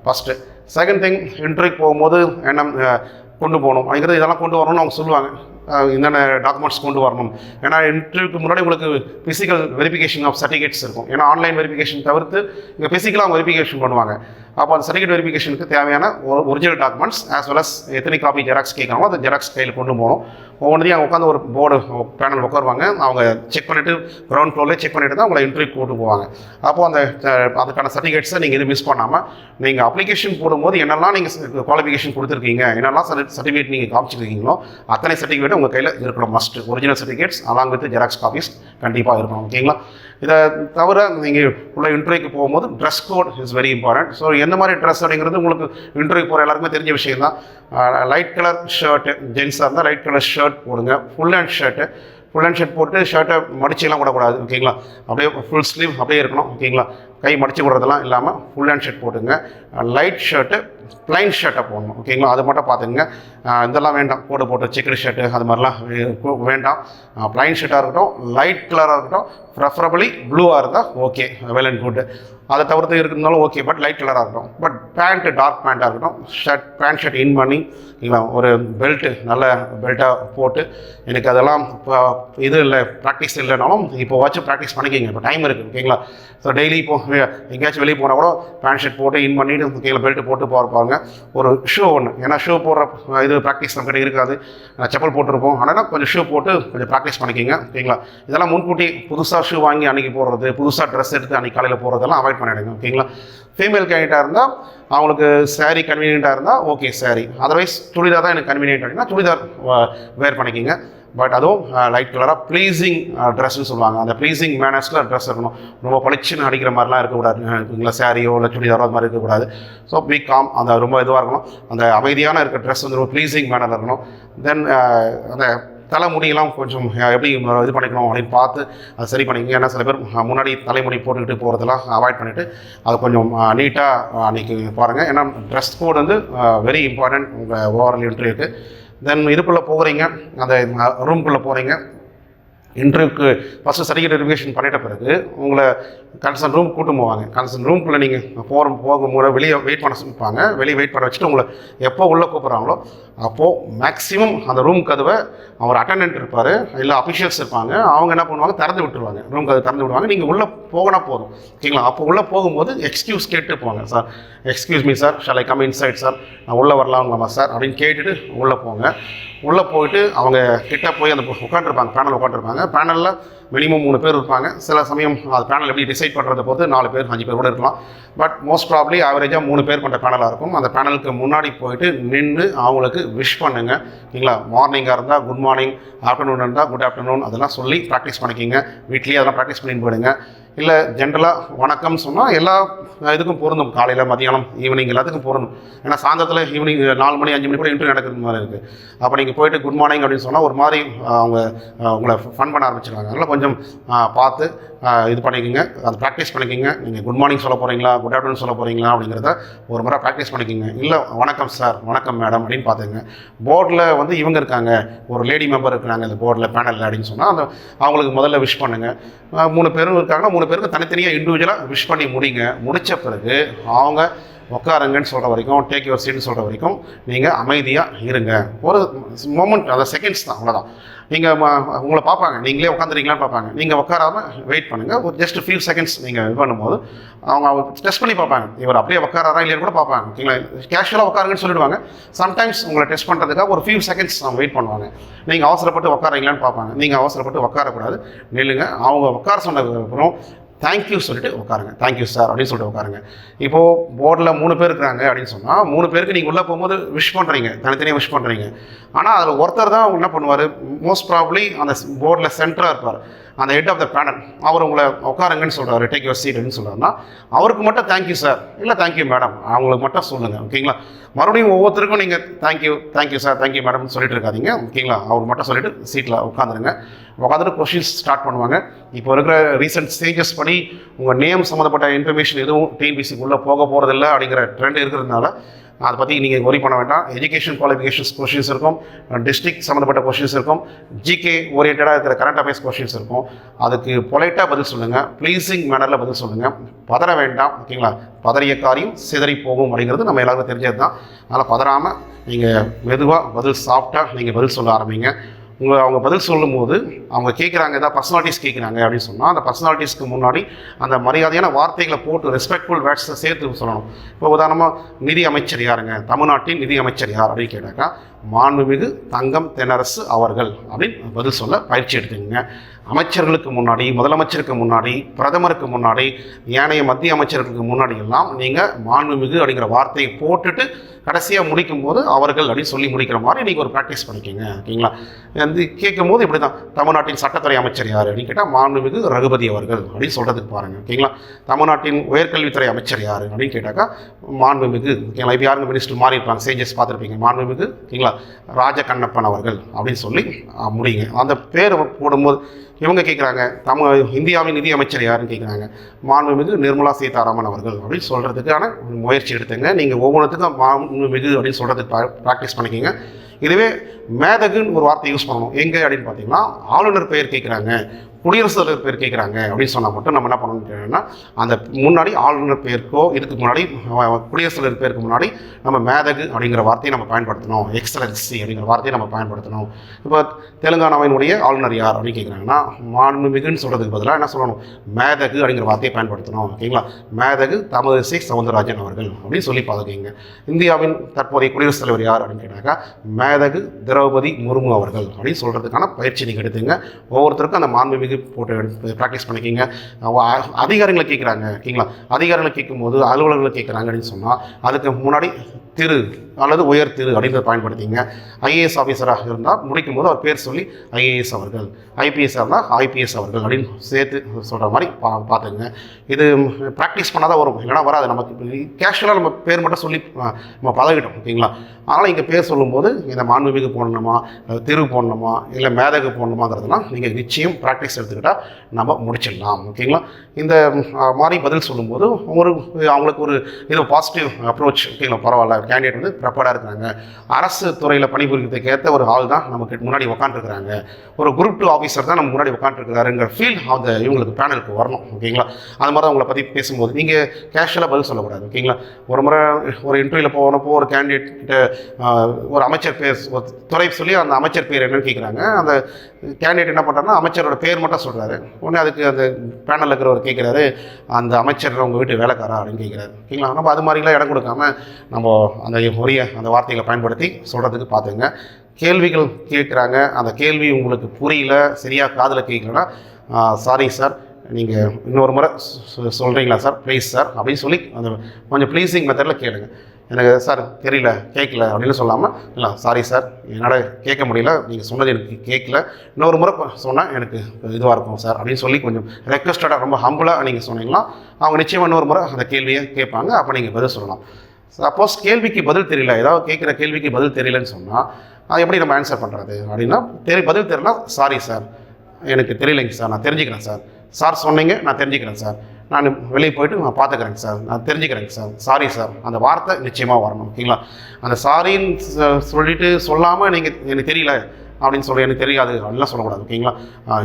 ஃபஸ்ட்டு செகண்ட் திங் இன்டர்வியூக்கு போகும்போது என்ன கொண்டு போகணும். அப்படிங்கிறது இதெல்லாம் கொண்டு வரணும்னு அவங்க சொல்லுவாங்க. என்னென்ன டாக்குமெண்ட்ஸ் கொண்டு வரணும். ஏன்னா இன்டர்வியூக்கு முன்னாடி உங்களுக்கு ஃபிசிக்கல் வெரிஃபிகேஷன் ஆஃப் சர்டிஃபிகேட்ஸ் இருக்கும். ஏன்னா ஆன்லைன் வெரிஃபிகேஷன் தவிர்த்து இங்கே ஃபிசிக்கலாக அவங்க வெரிஃபிகேஷன் பண்ணுவாங்க. அப்போ அந்த சர்டிஃபிகேட் வெரிஃபிகேஷனுக்கு தேவையான original documents as well as எத்தனை காப்பி ஜெராக்ஸ் கேட்கறாங்களோ அந்த ஜெராக்ஸ் கையில் கொண்டு போகணும். ஒவ்வொன்றையும் அவங்க உட்காந்து ஒரு போர்டு பேனல் உட்காருவாங்க. அவங்க செக் பண்ணிவிட்டு கிரவுண்ட் ஃப்ளோர்லேயே செக் பண்ணிவிட்டு தான் உங்களை இன்டர்வியூ கூட்டு போவாங்க. அப்போது அந்த அதுக்கான சர்டிஃபிகேட்ஸை நீங்கள் இது மிஸ் பண்ணாமல் நீங்கள் அப்ளிகேஷன் போடும்போது என்னெல்லாம் நீங்கள் குவாலிஃபிகேஷன் கொடுத்துருக்கீங்க என்னெல்லாம் சர்டிஃபிகேட் நீங்கள் காமிச்சிருக்கீங்களோ அத்தனை சர்டிஃபிகேட் உங்கள் கையில் இருக்கணும் must original certificates along with xerox copies கண்டிப்பாக இருக்கணும் ஓகேங்களா இதை தவிர நீங்கள் உள்ள இன்டர்வியூக்கு போகும்போது dress code is very important so எந்த மாதிரி ட்ரெஸ் அப்படிங்கிறது உங்களுக்கு இன்டர்வியூ போகிற எல்லாருக்குமே தெரிஞ்ச விஷயம் தான் லைட் கலர் ஷர்ட் ஜென்ஸாக இருந்தால் லைட் கலர் ஷர்ட் ஷர்ட் போடுங்க. Full hand shirt full hand shirt போட்டு ஷர்ட்டை மடிச்சுலாம் விடக்கூடாது ஓகேங்களா? அப்படியே ஃபுல் ஸ்லீவ் அப்படியே இருக்கணும் ஓகேங்களா? கை மடிச்சு விடுறதெல்லாம் இல்லாமல் ஃபுல் ஹேண்ட் ஷர்ட் போட்டுங்க. லைட் ஷர்ட்டு பிளைன் ஷர்ட்டை போடணும் ஓகேங்களா? அது மட்டும் பார்த்துங்க இதெல்லாம் வேண்டாம். கோடு போட்டு செக்குடு ஷர்ட்டு அது மாதிரிலாம் வேண்டாம். பிளைன் ஷர்ட்டாக இருக்கட்டும் லைட் கலராக இருக்கட்டும் ப்ரெஃபரபிளி ப்ளூவாக இருந்தால் ஓகே வெல் அண்ட் குட் அதை தவிர்த்து இருந்தாலும் ஓகே பட் லைட் கலராக இருக்கட்டும். பட் பேண்ட்டு டார்க் பேண்ட்டாக இருக்கட்டும். ஷர்ட் பேண்ட் ஷர்ட் இன் பண்ணி இல்லை ஒரு பெல்ட்டு நல்ல பெல்ட்டாக போட்டு எனக்கு அதெல்லாம் இப்போ இது இல்லை ப்ராக்டிஸ் இல்லைனாலும் இப்போ வச்சு ப்ராக்டிஸ் பண்ணிக்கிங்க. இப்போ டைம் இருக்குது ஓகேங்களா ஸோ டெய்லி இப்போ எங்கேயாச்சும் வெளியே போனால் கூட பேண்ட் ஷர்ட் போட்டு இன் பண்ணிட்டு ஓகேங்களா பெல்ட் போட்டு போகிறப்பாங்க ஒரு ஷூ ஒன்று ஏன்னா ஷூ போடுற இது ப்ராக்டிஸ் நம்மகிட்ட இருக்காது. செப்பல் போட்டிருப்போம். ஆனால் கொஞ்சம் ஷூ போட்டு கொஞ்சம் ப்ராக்டிஸ் பண்ணிக்கிங்க ஓகேங்களா இதெல்லாம் முன்கூட்டி புதுசாக ஷூ வாங்கி அன்றைக்கி போடுறது புதுசாக ட்ரெஸ் எடுத்து அன்றைக்கி காலையில் போடுறதெல்லாம் அவாய்ட் பண்ணிடுங்க ஓகேங்களா ஃபீமேல் கேண்டிடாக இருந்தால் அவங்களுக்கு saree கன்வீனியண்ட்டாக இருந்தால் ஓகே saree. அதர்வைஸ் சுடிதார் தான் எனக்கு கன்வீனியன்ட் அப்படின்னா சுடிதார் வேர் பண்ணிக்கிங்க. பட் அதுவும் லைட் கலராக ப்ளீஸிங் ட்ரெஸ்ன்னு சொல்லுவாங்க. அந்த ப்ளீஸிங் மேனர்ஸில் ட்ரெஸ் இருக்கணும். ரொம்ப பளிச்சுன்னு அடிக்கிற மாதிரிலாம் இருக்கக்கூடாது. இருக்குங்களா? சாரியோ இல்லை சுடிதாரோ அது மாதிரி இருக்கக்கூடாது. ஸோ பி காம் அந்த ரொம்ப இதுவாக இருக்கணும். அந்த அமைதியான இருக்க ட்ரெஸ் வந்து ரொம்ப ப்ளீஸிங் மேனரில் இருக்கணும். தென் அந்த தலைமுடியெல்லாம் கொஞ்சம் எப்படி இது பண்ணிக்கணும் அப்படின்னு பார்த்து அதை சரி பண்ணிக்கங்க ஏன்னா சில பேர் முன்னாடி தலைமுடி போட்டுக்கிட்டு போகிறதெல்லாம் அவாய்ட் பண்ணிவிட்டு அதை கொஞ்சம் நீட்டாக அன்றைக்கி பாருங்கள் ஏன்னா ட்ரெஸ் கோட் வந்து வெரி இம்பார்ட்டன்ட் உங்கள் ஓவரால் இன்டர்வியூக்கு தென் இதுக்குள்ளே போகிறீங்க அந்த ரூம்குள்ளே போகிறீங்க இன்டர்வியூக்கு ஃபஸ்ட்டு சர்டிஃபிகேட் வெரிஃபிகேஷன் பண்ணிட்ட பிறகு உங்களை கன்சர்ன் ரூம் கூட்டு போவாங்க. கன்சர்ன் ரூம்குள்ளே நீங்கள் போகிற போகும்போது வெளியே வெயிட் பண்ண சொல்லிப்பாங்க. வெளியே வெயிட் பண்ண வச்சுட்டு உங்களை எப்போ உள்ளே கூப்பிட்றாங்களோ அப்போது மேக்ஸிமம் அந்த ரூம் கதவை அவர் அட்டண்டன்ட் இருப்பார். இல்லை அஃபிஷியல்ஸ் இருப்பாங்க. அவங்க என்ன பண்ணுவாங்க? திறந்து விட்டுருவாங்க. ரூம் கதவை திறந்து விடுவாங்க. நீங்கள் உள்ளே போகனா போதும். ஓகேங்களா அப்போ உள்ளே போகும்போது எக்ஸ்கியூஸ் கேட்டு போங்க sir excuse me sir shall I come inside sir நான் உள்ளே வரலாங்களாமா சார் அப்படின்னு கேட்டுட்டு உள்ளே போங்க. உள்ளே போயிட்டு அவங்க கிட்ட போய் அந்த உட்காந்துருப்பாங்க பேனல் உட்காந்துருப்பாங்க பேனலில் மினிமம் மூணு பேர் இருப்பாங்க. சில சமயம் அது பேனல் எப்படி டிசைட் பண்ணுறத பொறுத்து நாலு பேர் அஞ்சு பேர் கூட இருக்கலாம். பட் மோஸ்ட் ப்ராப்ளி ஆவரேஜாக மூணு பேர் கொண்ட பேனலாக இருக்கும். அந்த பேனலுக்கு முன்னாடி போயிட்டு நின்று அவங்களுக்கு விஷ் பண்ணுங்கள் இல்லைங்களா மார்னிங்காக இருந்தால் குட் மார்னிங் ஆஃப்டர்நூன் இருந்தால் குட் ஆஃப்டர்நூன் அதெல்லாம் சொல்லி ப்ராக்டிஸ் பண்ணிக்கிங்க. வீட்லேயே அதெல்லாம் ப்ராக்டிஸ் பண்ணி போயிடுங்க. இல்லை ஜென்ரலாக வணக்கம் சொன்னால் எல்லா இதுக்கும் பொருந்தும். காலையில் மதியானம் ஈவினிங் எல்லாத்துக்கும் பொருந்தும். ஏன்னா சாயந்தரத்தில் ஈவினிங் நாலு மணி அஞ்சு மணி கூட இன்டர்வியூ நடக்கிற மாதிரி இருக்குது அப்போ நீங்கள் போயிட்டு குட் மார்னிங் அப்படின்னு சொன்னால் ஒரு மாதிரி அவங்க உங்களை ஃபன் பண்ண ஆரம்பிச்சிருக்காங்க அதனால் கொஞ்சம் பார்த்து இது பண்ணிக்கோங்க. அதை ப்ராக்டிஸ் பண்ணிக்கோங்க. நீங்கள் குட் மார்னிங் சொல்ல போகிறீங்களா குட் ஆஃப்டர்நூன் சொல்ல போகிறீங்களா அப்படிங்கிறத ஒரு முறை ப்ராக்டிஸ் பண்ணிக்கோங்க. இல்லை வணக்கம் சார் வணக்கம் மேடம் அப்படின்னு பார்த்துங்க போர்டில் வந்து இவங்க இருக்காங்க. ஒரு லேடி மெம்பர் இருக்கிறாங்க இந்த போர்டில் பேனலில் அப்படின்னு சொன்னால் அந்த அவங்களுக்கு முதல்ல விஷ் பண்ணுங்கள் மூணு பேரும் இருக்காங்கன்னா மூணு பேருக்கு தனித்தனியாக இண்டிவிஜுவலாக விஷ் பண்ணி முடிங்க. முடித்த பிறகு அவங்க உட்காருங்கன்னு சொல்கிற வரைக்கும் டேக் யுவர் சீட்னு சொல்கிற வரைக்கும் நீங்கள் அமைதியாக இருங்க. ஒரு மொமெண்ட் அதாவது செகண்ட்ஸ் தான் அவ்வளோதான் நீங்கள் உங்களை பார்ப்பாங்க நீங்களே உட்காந்துறீங்களான்னு பார்ப்பாங்க. நீங்கள் உட்காராமல் வெயிட் பண்ணுங்கள் ஒரு ஜஸ்ட் ஃபியூ செகண்ட்ஸ் நீங்கள் இது பண்ணும்போது அவங்க டெஸ்ட் பண்ணி பார்ப்பாங்க. இவர் அப்படியே உட்காராரா இல்லையா கூட பார்ப்பாங்க. ஓகேங்களா? கேஷுவலாக உட்காருங்கன்னு சொல்லிடுவாங்க. சம்டைம்ஸ் உங்களை டெஸ்ட் பண்ணுறதுக்காக ஒரு ஃபியூ செகண்ட்ஸ் அவங்க வெயிட் பண்ணுவாங்க. நீங்கள் அவசரப்பட்டு உட்காரீங்களான்னு பார்ப்பாங்க. நீங்கள் அவசரப்பட்டு உட்காரக்கூடாது நில்லுங்க. அவங்க உட்கார சொன்னதுக்கப்புறம் தேங்க்யூ சொல்லிட்டு உட்காருங்க. தேங்க்யூ சார் அப்படின்னு சொல்லிட்டு உட்காருங்க. இப்போது போர்டில் மூணு பேர் இருக்கிறாங்க அப்படின்னு சொன்னால் மூணு பேருக்கு நீங்கள் உள்ளே போகும்போது விஷ் பண்ணுறீங்க தனித்தனியாக விஷ் பண்ணுறீங்க ஆனால் அதில் ஒருத்தர் தான் அவங்க என்ன பண்ணுவார். மோஸ்ட் ப்ராப்ளி அந்த போர்டில் சென்டராக இருப்பார். அந்த ஹெட் ஆஃப் த பேனல் அவர் உங்களை உட்காருங்கன்னு சொல்கிறார் டேக் யுவர் சீட் அப்படின்னு சொல்கிறாருன்னா அவருக்கு மட்டும் தேங்க்யூ சார் இல்லை தேங்க்யூ மேடம் அவங்களுக்கு மட்டும் சொல்லுங்கள் ஓகேங்களா மறுபடியும் ஒவ்வொருத்தருக்கும் நீங்கள் thank you thank you sir thank you madam சொல்லிட்டு இருக்காதீங்க. ஓகேங்களா? அவர் மட்டும் சொல்லிட்டு சீட்டில் உட்காந்துருங்க உட்காந்துட்டு கொஷின்ஸ் ஸ்டார்ட் பண்ணுவாங்க. இப்போ இருக்கிற ரீசெண்ட் ஸ்டேஜஸ் படி உங்கள் நேம் சம்மந்தப்பட்ட இன்ஃபர்மேஷன் எதுவும் டிஎன்பிசிக்குள்ளே போக போகிறதில்ல அப்படிங்கிற ட்ரெண்ட் இருக்கிறதுனால அதை பற்றி நீங்கள் ஒரி பண்ண வேண்டாம். எஜுகேஷன் குவாலிஃபிகேஷன்ஸ் கொஷின்ஸ் இருக்கும். டிஸ்ட்ரிக்ட் சம்மந்தப்பட்ட கொஷின்ஸ் இருக்கும். ஜிகே ஓரியன்டாக இருக்கிற கரண்ட் அஃபேர்ஸ் கொஷின்ஸ் இருக்கும். அதுக்கு பொலைட்டாக பதில் சொல்லுங்கள் ப்ளீஸிங் மேனரில் பதில் சொல்லுங்கள் பதற வேண்டாம். ஓகேங்களா பதறிய காரியம் சிதறி போகும் அப்படிங்கிறது நம்ம எல்லாருக்கும் தெரிஞ்சது தான் அதனால் பதறாமல் நீங்கள் மெதுவாக பதில் சாஃப்டாக நீங்கள் பதில் சொல்ல ஆரம்பிங்க. உங்களை அவங்க பதில் சொல்லும்போது அவங்க கேட்குறாங்க ஏதாவது பர்சனாலிட்டிஸ் கேட்குறாங்க அப்படின்னு சொன்னால் அந்த பர்சனாலிட்டிஸ்க்கு முன்னாடி அந்த மரியாதையான வார்த்தைகளை போட்டு ரெஸ்பெக்ட்ஃபுல் வேர்ட்ஸை சேர்த்து சொல்லணும். இப்போ உதாரணமாக நிதி அமைச்சர் யாருங்க? தமிழ்நாட்டின் நிதி அமைச்சர் யார் அப்படின்னு கேட்டாக்கா மாண்புமிகு தங்கம் தென்னரசு அவர்கள் அப்படின்னு பதில் சொல்ல பயிற்சி எடுத்துக்கங்க. அமைச்சர்களுக்கு முன்னாடி முதலமைச்சருக்கு முன்னாடி பிரதமருக்கு முன்னாடி ஏனைய மத்திய அமைச்சர்களுக்கு முன்னாடி எல்லாம் நீங்கள் மாண்புமிகு அப்படிங்கிற வார்த்தையை போட்டுட்டு கடைசியாக முடிக்கும் போது அவர்கள் அப்படின்னு சொல்லி முடிக்கிற மாதிரி நீங்கள் ஒரு ப்ராக்டிஸ் பண்ணிக்கோங்க. ஓகேங்களா? வந்து கேட்கும் போது இப்படி தான் தமிழ்நாட்டின் சட்டத்துறை அமைச்சர் யார் அப்படின்னு கேட்டால் மாண்புமிகு ரகுபதி அவர்கள் அப்படின்னு சொல்கிறதுக்கு பாருங்கள் ஓகேங்களா? தமிழ்நாட்டின் உயர்கல்வித்துறை அமைச்சர் யார் அப்படின்னு கேட்டாக்கா மாண்புமிகு ஓகேங்களா? இப்போ யாருங்க மினிஸ்டர் மாறி இருப்பாங்க சேஞ்சஸ் பார்த்துருப்பீங்க. மாண்புமிகு ஓகேங்களா? ராஜகண்ணப்பன் அவர்கள் அப்படின்னு சொல்லி முடியுங்க. அந்த பேர் போடும்போது இவங்க கேட்குறாங்க தமிழ் இந்தியாவின் நிதி அமைச்சர் யாருன்னு கேட்குறாங்க மாண்புமிகு நிர்மலா சீதாராமன் அவர்கள் அப்படின்னு சொல்கிறதுக்கான முயற்சி எடுத்துங்க. நீங்கள் ஒவ்வொன்றுத்துக்கும் மாண்புமிகு அப்படின்னு சொல்கிறதுக்கு ப்ராக்டிஸ் பண்ணிக்கோங்க. இதுவே மேதகுன்னு ஒரு வார்த்தை யூஸ் பண்ணணும். எங்கே அப்படின்னு பார்த்தீங்கன்னா ஆளுநர் பெயர் கேட்குறாங்க குடியரசுத் தலைவர் பேர் கேட்குறாங்க அப்படின்னு சொன்னால் மட்டும் நம்ம என்ன பண்ணணும்னு கேட்டோம்னா அந்த முன்னாடி ஆளுநர் பேருக்கோ இதுக்கு முன்னாடி குடியரசுத் தலைவர் பேருக்கு முன்னாடி நம்ம மேதகு அப்படிங்கிற வார்த்தையை நம்ம பயன்படுத்தணும். எக்ஸலன்சி அப்படிங்கிற வார்த்தையை நம்ம பயன்படுத்தணும். இப்போ தெலுங்கானாவினுடைய ஆளுநர் யார் அப்படின்னு கேட்குறாங்கன்னா மாண்புமிகுன்னு சொல்கிறதுக்கு பதிலாக என்ன சொல்லணும்? மேதகு அப்படிங்கிற வார்த்தையை பயன்படுத்தணும். ஓகேங்களா? மேதகு தமிழிசை சவுந்தரராஜன் அவர்கள் அப்படின்னு சொல்லி பார்த்துக்கிங்க இந்தியாவின் தற்போதைய குடியரசுத் தலைவர் யார் அப்படின்னு கேட்டாக்கா மேதகு திரௌபதி முர்மு அவர்கள் அப்படின்னு சொல்கிறதுக்கான பயிற்சி நீங்கள் எடுத்துங்க. ஒவ்வொருத்தருக்கும் அந்த மாண்புமிகு போட்டு ப்ராக்டிஸ் பண்ணிக்கிங்க. அதிகாரிகளை கேட்குறாங்க ஓகேங்களா அதிகாரிகளை கேட்கும்போது அலுவலர்களை கேட்குறாங்க அப்படின்னு சொன்னால் அதுக்கு முன்னாடி திரு அல்லது உயர் திரு அப்படின்றத பயன்படுத்திங்க. ஐஏஎஸ் ஆஃபீஸராக இருந்தால் முடிக்கும் போது அவர் பேர் சொல்லி ஐஏஎஸ் அவர்கள் ஐபிஎஸ் இருந்தால் ஐபிஎஸ் அவர்கள் அப்படின்னு சேர்த்து சொல்கிற மாதிரி பா பார்த்துங்க இது ப்ராக்டிஸ் பண்ணால் தான் வரும். இல்லைனா வராது. நமக்கு கேஷுவலாக நம்ம பேர் மட்டும் சொல்லி நம்ம பழகிட்டோம் ஓகேங்களா? அதனால் இங்கே பேர் சொல்லும்போது இந்த மாண்புமிகு போடணுமா திரு போடணுமா இல்லை மேதகு போடணுமாங்கிறதுலாம் நீங்கள் நிச்சயம் ப்ராக்டிஸ் எடுத்துக்கிட்டால் நம்ம முடிச்சிடலாம் ஓகேங்களா? இந்த மாதிரி பதில் சொல்லும்போது ஒரு அவங்களுக்கு ஒரு இது பாசிட்டிவ் அப்ரோச் ஓகேங்களா? பரவாயில்ல. கேண்டிடேட் வந்து ப்ரிப்பேர்டாக இருக்கிறாங்க. அரசு துறையில் பணிபுரிக்கிறதுக்கு ஏற்ற ஒரு ஆள் தான் நமக்கு முன்னாடி உட்காந்துருக்குறாங்க ஒரு குரூப் டூ ஆஃபீஸர் தான் நம்ம முன்னாடி உட்காந்துருக்காருங்கிற ஃபீல் அந்த இவங்களுக்கு பேனலுக்கு வரணும் ஓகேங்களா அது மாதிரி தான் உங்களை பற்றி பேசும்போது நீங்கள் கேஷுவலாக பதில் சொல்லக்கூடாது ஓகேங்களா ஒரு முறை ஒரு இன்டர்வியூவில் போனப்போ ஒரு கேண்டிடேட் ஒரு அமைச்சர் பேர் ஒரு துறை சொல்லி அந்த அமைச்சர் பேர் என்னன்னு கேட்குறாங்க அந்த கேண்டிடேட் என்ன பண்ணுறாருன்னா அமைச்சரோட பேர் மட்டும் சொல்கிறாரு உடனே அதுக்கு அந்த பேனலில் இருக்கிறவர் கேட்குறாரு அந்த அமைச்சர் உங்கள் வீட்டு வேலைக்காரா அப்படின்னு கேட்குறாரு ஓகேங்களா நம்ம அது மாதிரிலாம் இடம் கொடுக்காம நம்ம அந்த உரிய அந்த வார்த்தைகளை பயன்படுத்தி சொல்கிறதுக்கு பார்த்துங்க கேள்விகள் கேட்குறாங்க. அந்த கேள்வி உங்களுக்கு புரியல சரியாக காதில் கேட்கலன்னா சாரி சார் நீங்கள் இன்னொரு முறை சொ- சொல்கிறீங்களா சார் ப்ளீஸ் சார் அப்படின்னு சொல்லி அந்த கொஞ்சம் ப்ளீஸிங் மெத்தடில் கேளுங்க. எனக்கு சார் தெரியல கேட்கல அப்படின்னு சொல்லாமல் இல்லை சாரி சார் என்னால் கேட்க முடியல. நீங்கள் சொன்னது எனக்கு கேட்கல. இன்னொரு முறை சொன்னால் எனக்கு இதுவாக இருக்கும் சார் அப்படின்னு சொல்லி கொஞ்சம் ரெக்வஸ்டடாக ரொம்ப ஹம்புளாக நீங்கள் சொன்னீங்கன்னா அவங்க நிச்சயமாக இன்னொரு முறை அந்த கேள்வியை கேட்பாங்க. அப்போ நீங்கள் பதில் சொல்லலாம். சப்போஸ் கேள்விக்கு பதில் தெரியல. ஏதாவது கேட்குற கேள்விக்கு பதில் தெரியலன்னு சொன்னால் அது எப்படி நம்ம ஆன்சர் பண்ணுறது அப்படின்னா தெரி பதில் தெரியல சாரி சார் எனக்கு தெரியலைங்க சார் நான் தெரிஞ்சுக்கிறேன் சார் சார் சொன்னீங்க நான் தெரிஞ்சுக்கிறேன் சார் நான் வெளியே போயிட்டு நான் பார்த்துக்கிறேங்க சார் நான் தெரிஞ்சுக்கிறேங்க சார் சாரி சார் அந்த வார்த்தை நிச்சயமாக வரணும். ஓகேங்களா? அந்த சாரின்னு சொ- சொல்லிட்டு சொல்லாமல் நீங்கள் எனக்கு தெரியல. அப்படின்னு சொல்லி எனக்கு தெரியாது. அப்படின்லாம் சொல்லக்கூடாது. ஓகேங்களா?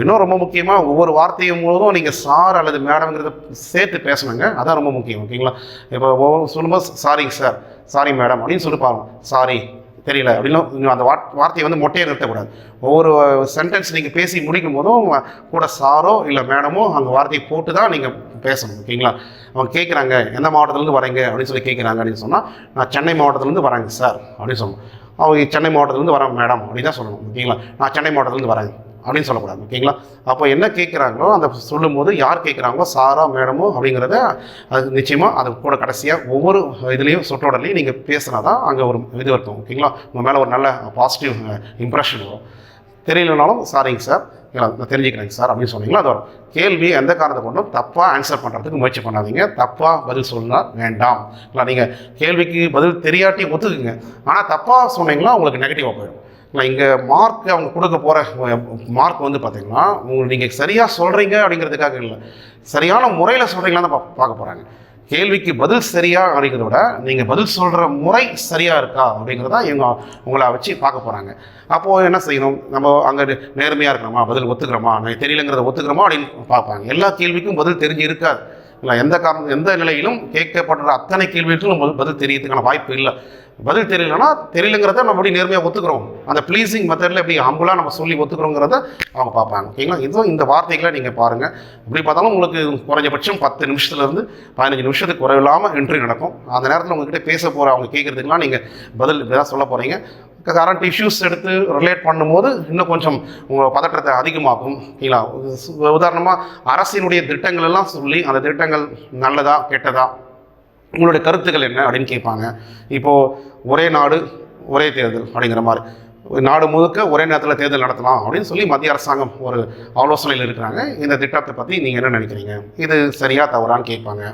இன்னும் ரொம்ப முக்கியமாக ஒவ்வொரு வார்த்தையும் போதும் நீங்கள் சார் அல்லது மேடம்ங்கிறத சேர்த்து பேசணுங்க அதான் ரொம்ப முக்கியம். ஓகேங்களா? இப்போ ஒவ்வொரு சொல்லும்போது சாரிங்க சார் சாரி மேடம் அப்படின்னு சொல்லி பாருங்க. சாரி தெரியல. அப்படின்னு அந்த வார்த் வார்த்தையை வந்து மொட்டையை நிறுத்தக்கூடாது. ஒவ்வொரு சென்டென்ஸ் நீங்கள் பேசி முடிக்கும் போதும் கூட சாரோ இல்லை மேடமோ அங்கே வார்த்தையை போட்டு தான் நீங்கள் பேசணும். ஓகேங்களா? அவங்க கேட்குறாங்க எந்த மாவட்டத்துலேருந்து வரீங்க? அப்படின்னு சொல்லி கேட்குறாங்க அப்படின்னு சொன்னால் நான் சென்னை மாவட்டத்துலேருந்து வரேங்க சார் அப்படின்னு சொல்லணும் அவங்க சென்னை மாவட்டத்துலேருந்து வரேன் மேடம். அப்படின்னு தான் சொல்லணும் ஓகேங்களா? நான் சென்னை மாவட்டத்துலேருந்து வரேன் அப்படின்னு சொல்லக்கூடாது ஓகேங்களா? அப்போ என்ன கேட்குறாங்களோ அந்த சொல்லும்போது யார் கேட்குறாங்களோ சாரா மேடமோ அப்படிங்கிறத அது நிச்சயமாக அது கூட கடைசியாக ஒவ்வொரு இதுலேயும் சொற்றோடலையும் நீங்கள் பேசுனா தான் அங்கே ஒரு இது இருக்கும் ஓகேங்களா? உங்கள் மேலே ஒரு நல்ல பாசிட்டிவ் இம்ப்ரெஷன் வரும். தெரியலனாலும் சாரிங்க சார் நான் தெரிஞ்சுக்கிறேங்க சார் அப்படின்னு சொன்னீங்களா? அது வரும் கேள்வி எந்த காரணத்தை கொண்டும் தப்பாக ஆன்சர் பண்ணுறதுக்கு முயற்சி பண்ணாதீங்க. தப்பாக பதில் சொன்னால் வேண்டாம். இல்லை நீங்கள் கேள்விக்கு பதில் தெரியாட்டி ஒத்துக்குங்க. ஆனால் தப்பாக சொன்னீங்களா உங்களுக்கு நெகட்டிவாக போயிடும். இல்லை இங்கே மார்க் அவங்க கொடுக்க போகிற மார்க் வந்து பார்த்தீங்கன்னா உங்களுக்கு நீங்கள் சரியாக சொல்கிறீங்க அப்படிங்கிறதுக்காக இல்லை. சரியான முறையில் சொல்கிறீங்களா தான் பா பார்க்க போகிறாங்க கேள்விக்கு பதில் சரியா அப்படிங்கிறத விட நீங்கள் பதில் சொல்கிற முறை சரியாக இருக்கா அப்படிங்கிறத இவங்க உங்களை வச்சு பார்க்க போகிறாங்க அப்போது என்ன செய்யணும்? நம்ம அங்கே நேர்மையாக இருக்கிறோமா? பதில் ஒத்துக்கிறோமா? நான் தெரியலங்கிறத ஒத்துக்கிறோமா அப்படின்னு பார்ப்பாங்க. எல்லா கேள்விக்கும் பதில் தெரிஞ்சு இருக்காது. எந்த காரணம் எந்த நிலையிலும் கேட்கப்படுற அத்தனை கேள்விகளுக்கும் பதில் பதில் தெரியறதுக்கான வாய்ப்பு இல்லை. பதில் தெரியலைன்னா தெரியலங்கிறத நம்ம அப்படி நேர்மையாக ஒத்துக்கிறோம். அந்த ப்ளீஸிங் மெத்தடில் எப்படி ஹம்புளாக நம்ம சொல்லி ஒத்துக்கிறோங்கிறத அவங்க பார்ப்பாங்க. ஓகேங்களா? இதுவும் இந்த வார்த்தைகளை நீங்கள் பாருங்கள் இப்படி பார்த்தாலும் உங்களுக்கு குறைஞ்சபட்சம் பத்து நிமிஷத்துலேருந்து பதினஞ்சு நிமிஷத்துக்கு குறைவில்லாமல் இன்டர்வியூ நடக்கும். அந்த நேரத்தில் உங்ககிட்ட பேச போகிற அவங்க கேட்குறதுக்கெல்லாம் நீங்கள் பதில் இப்படிதான் சொல்ல போகிறீங்க கரண்ட் இஷ்யூஸ் எடுத்து ரிலேட் பண்ணும்போது இன்னும் கொஞ்சம் உங்கள் பதற்றத்தை அதிகமாகும் இல்லைங்களா உதாரணமாக அரசினுடைய திட்டங்கள் எல்லாம் சொல்லி அந்த திட்டங்கள் நல்லதா கெட்டதா உங்களுடைய கருத்துக்கள் என்ன அப்படின்னு கேட்பாங்க. இப்போது ஒரே நாடு ஒரே தேர்தல் அப்படிங்கிற மாதிரி. நாடு முழுக்க ஒரே நேரத்தில் தேர்தல் நடத்தலாம் அப்படின்னு சொல்லி மத்திய அரசாங்கம் ஒரு ஆலோசனையில் இருக்கிறாங்க. இந்த திட்டத்தை பற்றி நீங்கள் என்ன நினைக்கிறீங்க? இது சரியாக தவறான்னு கேட்பாங்க.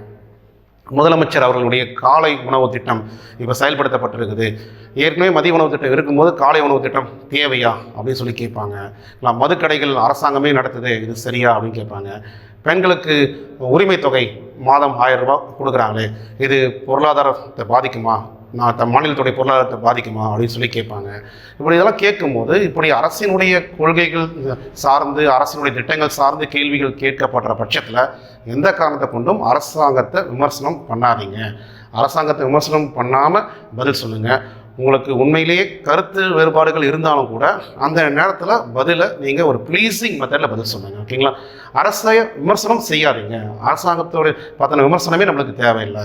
முதலமைச்சர் அவர்களுடைய காலை உணவு திட்டம் இப்போ செயல்படுத்தப்பட்டிருக்குது. ஏற்கனவே மதிய உணவு திட்டம் இருக்கும்போது காலை உணவு திட்டம் தேவையா அப்படின்னு சொல்லி கேட்பாங்க. இல்லை மதுக்கடைகள் அரசாங்கமே நடத்துது இது சரியா அப்படின்னு கேட்பாங்க. பெண்களுக்கு உரிமை தொகை மாதம் ஆயிரம் ரூபாய் கொடுக்குறாங்களே இது பொருளாதாரத்தை பாதிக்குமா? நான் த மாநிலத்துடைய பொருளாதாரத்தை பாதிக்குமா அப்படின்னு சொல்லி கேட்பாங்க. இப்படி இதெல்லாம் கேட்கும்போது இப்படி அரசினுடைய கொள்கைகள் சார்ந்து அரசினுடைய திட்டங்கள் சார்ந்து கேள்விகள் கேட்கப்படுற பட்சத்தில் எந்த காரணத்தை கொண்டும் அரசாங்கத்தை விமர்சனம் பண்ணாதீங்க. அரசாங்கத்தை விமர்சனம் பண்ணாமல் பதில் சொல்லுங்கள் உங்களுக்கு உண்மையிலேயே கருத்து வேறுபாடுகள் இருந்தாலும் கூட அந்த நேரத்தில் பதிலை நீங்கள் ஒரு ப்ளீஸிங் மெத்தடில் பதில் சொல்லுங்கள் ஓகேங்களா அரசை விமர்சனம் செய்யாதீங்க. அரசாங்கத்தோட பார்த்தன விமர்சனமே நம்மளுக்கு தேவையில்லை.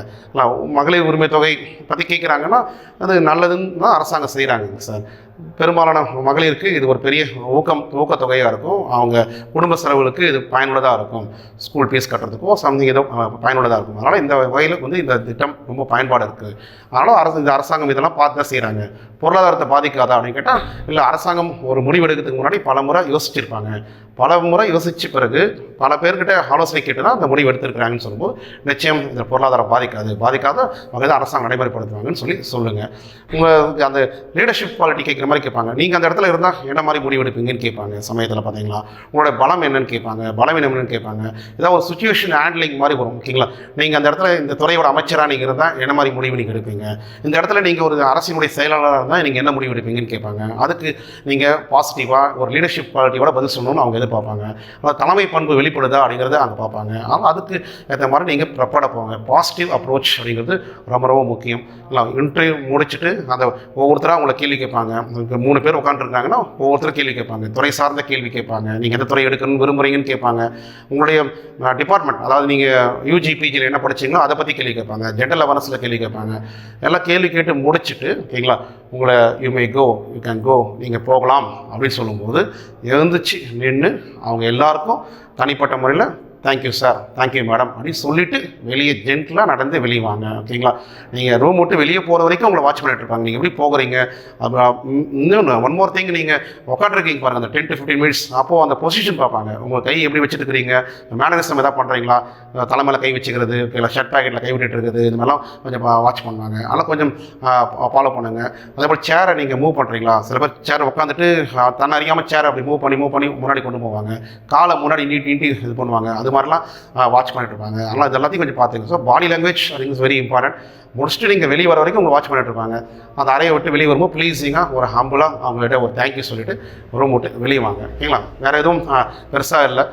மகளிர் உரிமை தொகை பற்றி கேட்குறாங்கன்னா அது நல்லதுன்னு தான் அரசாங்கம் செய்கிறாங்க சார். பெரும்பாலான மகளிருக்கு இது ஒரு பெரிய ஊக்கம் ஊக்கத்தொகையாக இருக்கும். அவங்க குடும்ப செலவுகளுக்கு இது பயனுள்ளதாக இருக்கும். ஸ்கூல் ஃபீஸ் கட்டுறதுக்கோ சம்திங் ஏதோ பயனுள்ளதாக இருக்கும். அதனால் இந்த வகையில் வந்து இந்த திட்டம் ரொம்ப பயன்பாடு இருக்குது அதனால் அரசு இந்த அரசாங்கம் இதெல்லாம் பார்த்து தான் செய்கிறாங்க பொருளாதாரத்தை பாதிக்காதா அப்படின்னு கேட்டால் இல்லை அரசாங்கம் ஒரு முடிவெடுக்கிறதுக்கு முன்னாடி பல முறை யோசிச்சிருப்பாங்க. பல முறை யோசித்த பிறகு பல பேர்கிட்ட ஆலோசனை கேட்டு தான் அந்த முடிவு எடுத்திருக்கிறாங்கன்னு சொல்லும்போது நிச்சயம் இந்த பொருளாதாரம் பாதிக்காது. பாதிக்காத வகை தான் அரசாங்கம் நடைமுறைப்படுத்துவாங்கன்னு சொல்லி சொல்லுங்கள் உங்களுக்கு அந்த லீடர்ஷிப் குவாலிட்டி கேட்குற மாதிரி கேட்பாங்க. நீங்கள் அந்த இடத்துல இருந்தால் என்ன மாதிரி முடிவெடுப்பீங்கன்னு கேட்பாங்க. சமயத்தில் பார்த்தீங்களா உங்களோட பலம் என்னன்னு கேட்பாங்க. பலவீனம் என்னன்னு கேட்பாங்க. ஏதாவது ஒரு சுச்சுவேஷன் ஹேண்ட்லிங் மாதிரி வரும். ஓகேங்களா? நீங்கள் அந்த இடத்துல இந்த துறையோட அமைச்சராக நீங்கள் இருந்தால் என்ன மாதிரி முடிவு நீங்கள் எடுப்பீங்க? இந்த இடத்துல நீங்கள் ஒரு அரசினுடைய செயலாளராக இருந்தால் நீங்கள் என்ன முடிவு எடுப்பீங்கன்னு கேட்பாங்க. அதுக்கு நீங்கள் பாசிட்டிவாக ஒரு லீடர்ஷிப் குவாலிட்டியோட பதில் சொல்லணும்னு அவங்க எதிர்பார்ப்பாங்க. அதாவது தலைமை பண்பு வெளிப்படுதா அப்படிங்கிறத அங்கே பார்ப்பாங்க. ஆனால் அதுக்கு ஏற்ற மாதிரி நீங்கள் ப்ரிப்பேர்டாக போங்க. பாசிட்டிவ் அப்ரோச் அப்படிங்கிறது ரொம்ப ரொம்ப முக்கியம். இல்லை இன்டர்வியூ முடிச்சுட்டு அந்த ஒவ்வொருத்தராக உங்களை கேள்வி கேட்பாங்க. மூணு பேர் உட்காந்துருக்காங்கன்னா ஒவ்வொருத்தரும் கேள்வி கேட்பாங்க. துறை சார்ந்த கேள்வி கேட்பாங்க. நீங்கள் எந்த துறை எடுக்கணும்னு விரும்புகிறீங்கன்னு கேட்பாங்க. உங்களுடைய டிபார்ட்மெண்ட் அதாவது நீங்கள் யூஜி பிஜியில் என்ன படிச்சீங்களோ அதை பற்றி கேள்வி கேட்பாங்க. ஜென்ரல் அவேர்னஸில் கேள்வி கேட்பாங்க. எல்லாம் கேள்வி கேட்டு முடிச்சுட்டு ஓகேங்களா உங்களை you may go you can go நீங்கள் போகலாம் அப்படின்னு சொல்லும்போது எழுந்துச்சு நின்று அவங்க எல்லாருக்கும் தனிப்பட்ட முறையில் தேங்க்யூ சார் தேங்க்யூ மேடம் அப்படின்னு சொல்லிட்டு வெளியே ஜென்டிலாக நடந்து வெளியே வாங்க ஓகேங்களா நீங்கள் ரூம் விட்டு வெளியே போகிற வரைக்கும் உங்களை வாட்ச் பண்ணிட்டு இருப்பாங்க. நீங்கள் எப்படி போகிறீங்க? அப்புறம் இன்னொன்று ஒன் மோர் திங் நீங்கள் உட்காந்துருக்கீங்க பாருங்கள் அந்த டென் டு ஃபிஃப்டீன் மினிட்ஸ் அப்போது அந்த பொசிஷன் பார்ப்பாங்க. உங்கள் கை எப்படி வச்சுட்டு மேனரிசம் எதாவது பண்ணுறீங்களா தலைமையில் கை வச்சுக்கிறது இல்லை ஷர்ட் பேக்கெட்டில் கை விட்டுட்டு இருக்குது இது மாதிரிலாம் கொஞ்சம் வாட்ச் பண்ணுவாங்க. அதெல்லாம் கொஞ்சம் ஃபாலோ பண்ணுங்க. அதே போல் சேரை நீங்கள் மூவ் பண்ணுறீங்களா சில பேர் சேர் உட்காந்துட்டு தன்னை அறியாமல் சேரை அப்படி மூவ் பண்ணி மூவ் பண்ணி முன்னாடி கொண்டு போவாங்க. காலை முன்னாடி நீட்டி நீட்டி இது பண்ணுவாங்க. அது மாதிரிலாம் வாட்ச் பண்ணிட்டு இருப்பாங்க. அதனால் இது எல்லாத்தையும் கொஞ்சம் பார்த்துங்க so body language is very important முடிச்சுட்டு நீங்கள் வெளியே வர வரைக்கும் உங்களை வாட்ச் பண்ணிட்டு இருப்பாங்க. அந்த அறையை விட்டு வெளியே வரும்போது ப்ளீஸிங்காக ஒரு ஹம்பிளாக அவங்ககிட்ட ஒரு தேங்க்யூ சொல்லிவிட்டு ரூம் விட்டு வெளியே வாங்க. ஓகேங்களா? வேறு எதுவும் பெருசாக இல்லை.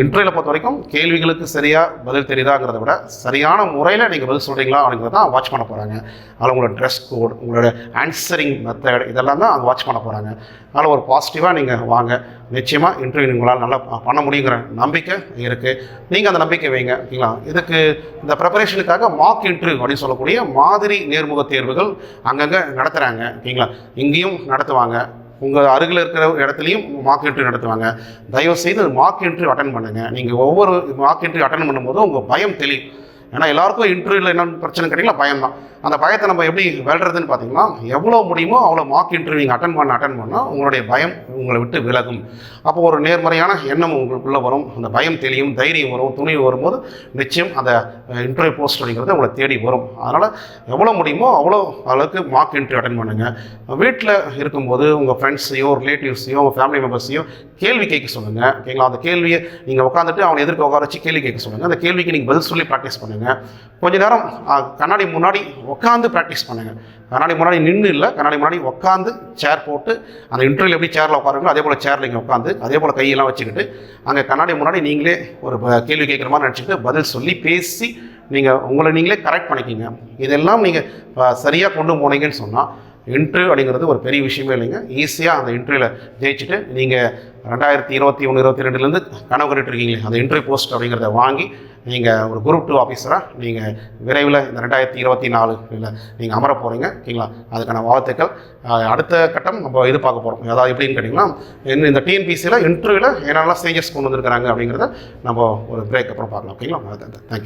இன்டர்வியூவில் பொறுத்த வரைக்கும் கேள்விகளுக்கு சரியாக பதில் தெரியுதாங்கிறத விட சரியான முறையில் நீங்கள் பதில் சொல்கிறீங்களா அப்படிங்கிறத தான் வாட்ச் பண்ண போகிறாங்க அதில் உங்களோட ட்ரெஸ் கோட் உங்களோட ஆன்சரிங் மெத்தட் இதெல்லாம் தான் அங்கே வாட்ச் பண்ண போகிறாங்க அதனால் ஒரு பாசிட்டிவாக நீங்கள் வாங்க. நிச்சயமாக இன்டர்வியூ உங்களால் நல்லா பண்ண முடியுங்கிற நம்பிக்கை இருக்குது நீங்கள் அந்த நம்பிக்கை வைங்க. ஓகேங்களா? இதுக்கு இந்த ப்ரிப்பரேஷனுக்காக மார்க் இன்டர்வியூ அப்படின்னு சொல்லக்கூடிய மாதிரி நேர்முக தேர்வுகள் அங்கங்கே நடத்துகிறாங்க ஓகேங்களா? இங்கேயும் நடத்துவாங்க. உங்கள் அருகில் இருக்கிற இடத்துலையும் மார்க் என்ட்ரி நடத்துவாங்க. தயவு செய்து மார்க் என்ட்ரி அட்டன் பண்ணுங்கள் நீங்கள் ஒவ்வொரு மார்க் என்ட்ரி அட்டன் பண்ணும்போது உங்கள் பயம் தெளியும். ஏன்னா எல்லாருக்கும் இன்டர்வியூவில் என்னென்ன பிரச்சனை கிடைக்கல பயம் தான். அந்த பயத்தை நம்ம எப்படி வெல்றதுன்னு பார்த்தீங்கன்னா எவ்வளோ முடியுமோ அவ்வளோ மார்க் இன்டர்வியூ அட்டன் பண்ண அட்டன் பண்ணால் உங்களுடைய பயம் உங்களை விட்டு விலகும். அப்போ ஒரு நேர்மறையான எண்ணம் உங்களுக்குள்ளே வரும். அந்த பயம் தெளியும் தைரியம் வரும் துணிவு வரும்போது நிச்சயம் அந்த இன்டர்வியூ போஸ்ட் அப்படிங்கிறது உங்களை தேடி வரும். அதனால் எவ்வளோ முடியுமோ அவ்வளோ அளவுக்கு மார்க் இன்டர்வியூ அட்டன் பண்ணுங்கள் வீட்டில் இருக்கும்போது உங்கள் ஃப்ரெண்ட்ஸையோ ரிலேட்டிவ்ஸையோ உங்கள் ஃபேமிலி மெம்பர்ஸையோ கேள்வி கேட்க சொல்லுங்கள் ஓகேங்களா? அந்த கேள்வியை நீங்கள் உட்காந்துட்டு அவனை எதிர்க்க உட்கார வச்சு கேள்வி கேட்க சொல்லுங்கள் அந்த கேள்விக்கு நீங்கள் பதில் சொல்லி ப்ராக்டிஸ் பண்ணுங்கள் கொஞ்ச நேரம் கண்ணாடி முன்னாடி உட்காந்து ப்ராக்டிஸ் பண்ணுங்கள் கண்ணாடி முன்னாடி நின்று இல்லை கண்ணாடி முன்னாடி உட்காந்து சேர் போட்டு அந்த இன்டர்வியூ எப்படி சேரில் உட்காருங்களோ அதே போல் சேரில் நீங்கள் உட்காந்து அதே போல் கையெல்லாம் வச்சுக்கிட்டு அங்கே கண்ணாடி முன்னாடி நீங்களே ஒரு ப- கேள்வி கேட்குற மாதிரி நினச்சிட்டு பதில் சொல்லி பேசி நீங்கள் உங்களை நீங்களே கரெக்ட் பண்ணிக்கிங்க. இதெல்லாம் நீங்கள் சரியாக கொண்டு போனீங்கன்னு சொன்னால் இன்டர்வியூ அப்படிங்கிறது ஒரு பெரிய விஷயமே இல்லைங்க. ஈஸியாக அந்த இன்டர்வியூவில் ஜெயிச்சுட்டு நீங்கள் ரெண்டாயிரத்தி இருபத்தி ஒன்று இருபத்தி ரெண்டுலேருந்து கனவு கண்டுட்டு இருக்கீங்களே அந்த இன்டர்வியூ போஸ்ட் அப்படிங்கிறத வாங்கி நீங்கள் ஒரு குரூப் டூ ஆஃபீஸராக நீங்கள் விரைவில் இந்த ரெண்டாயிரத்தி இருபத்தி நாலு நீங்கள் அமர போகிறீங்க ஓகேங்களா? அதுக்கான வாழ்த்துக்கள். அடுத்த கட்டம் நம்ம இது பார்க்க போகிறோம் அதாவது எப்படின்னு கேட்டிங்கன்னா இந்த- இந்த டிஎன்பிசியில் இன்டர்வியூவில் என்னென்னலாம் ஸ்டேஜஸ் கொண்டு வந்திருக்கிறாங்க அப்படிங்கிறத நம்ம ஒரு பிரேக் அப்புறம் பார்க்கலாம் ஓகேங்களா? தேங்க்யூ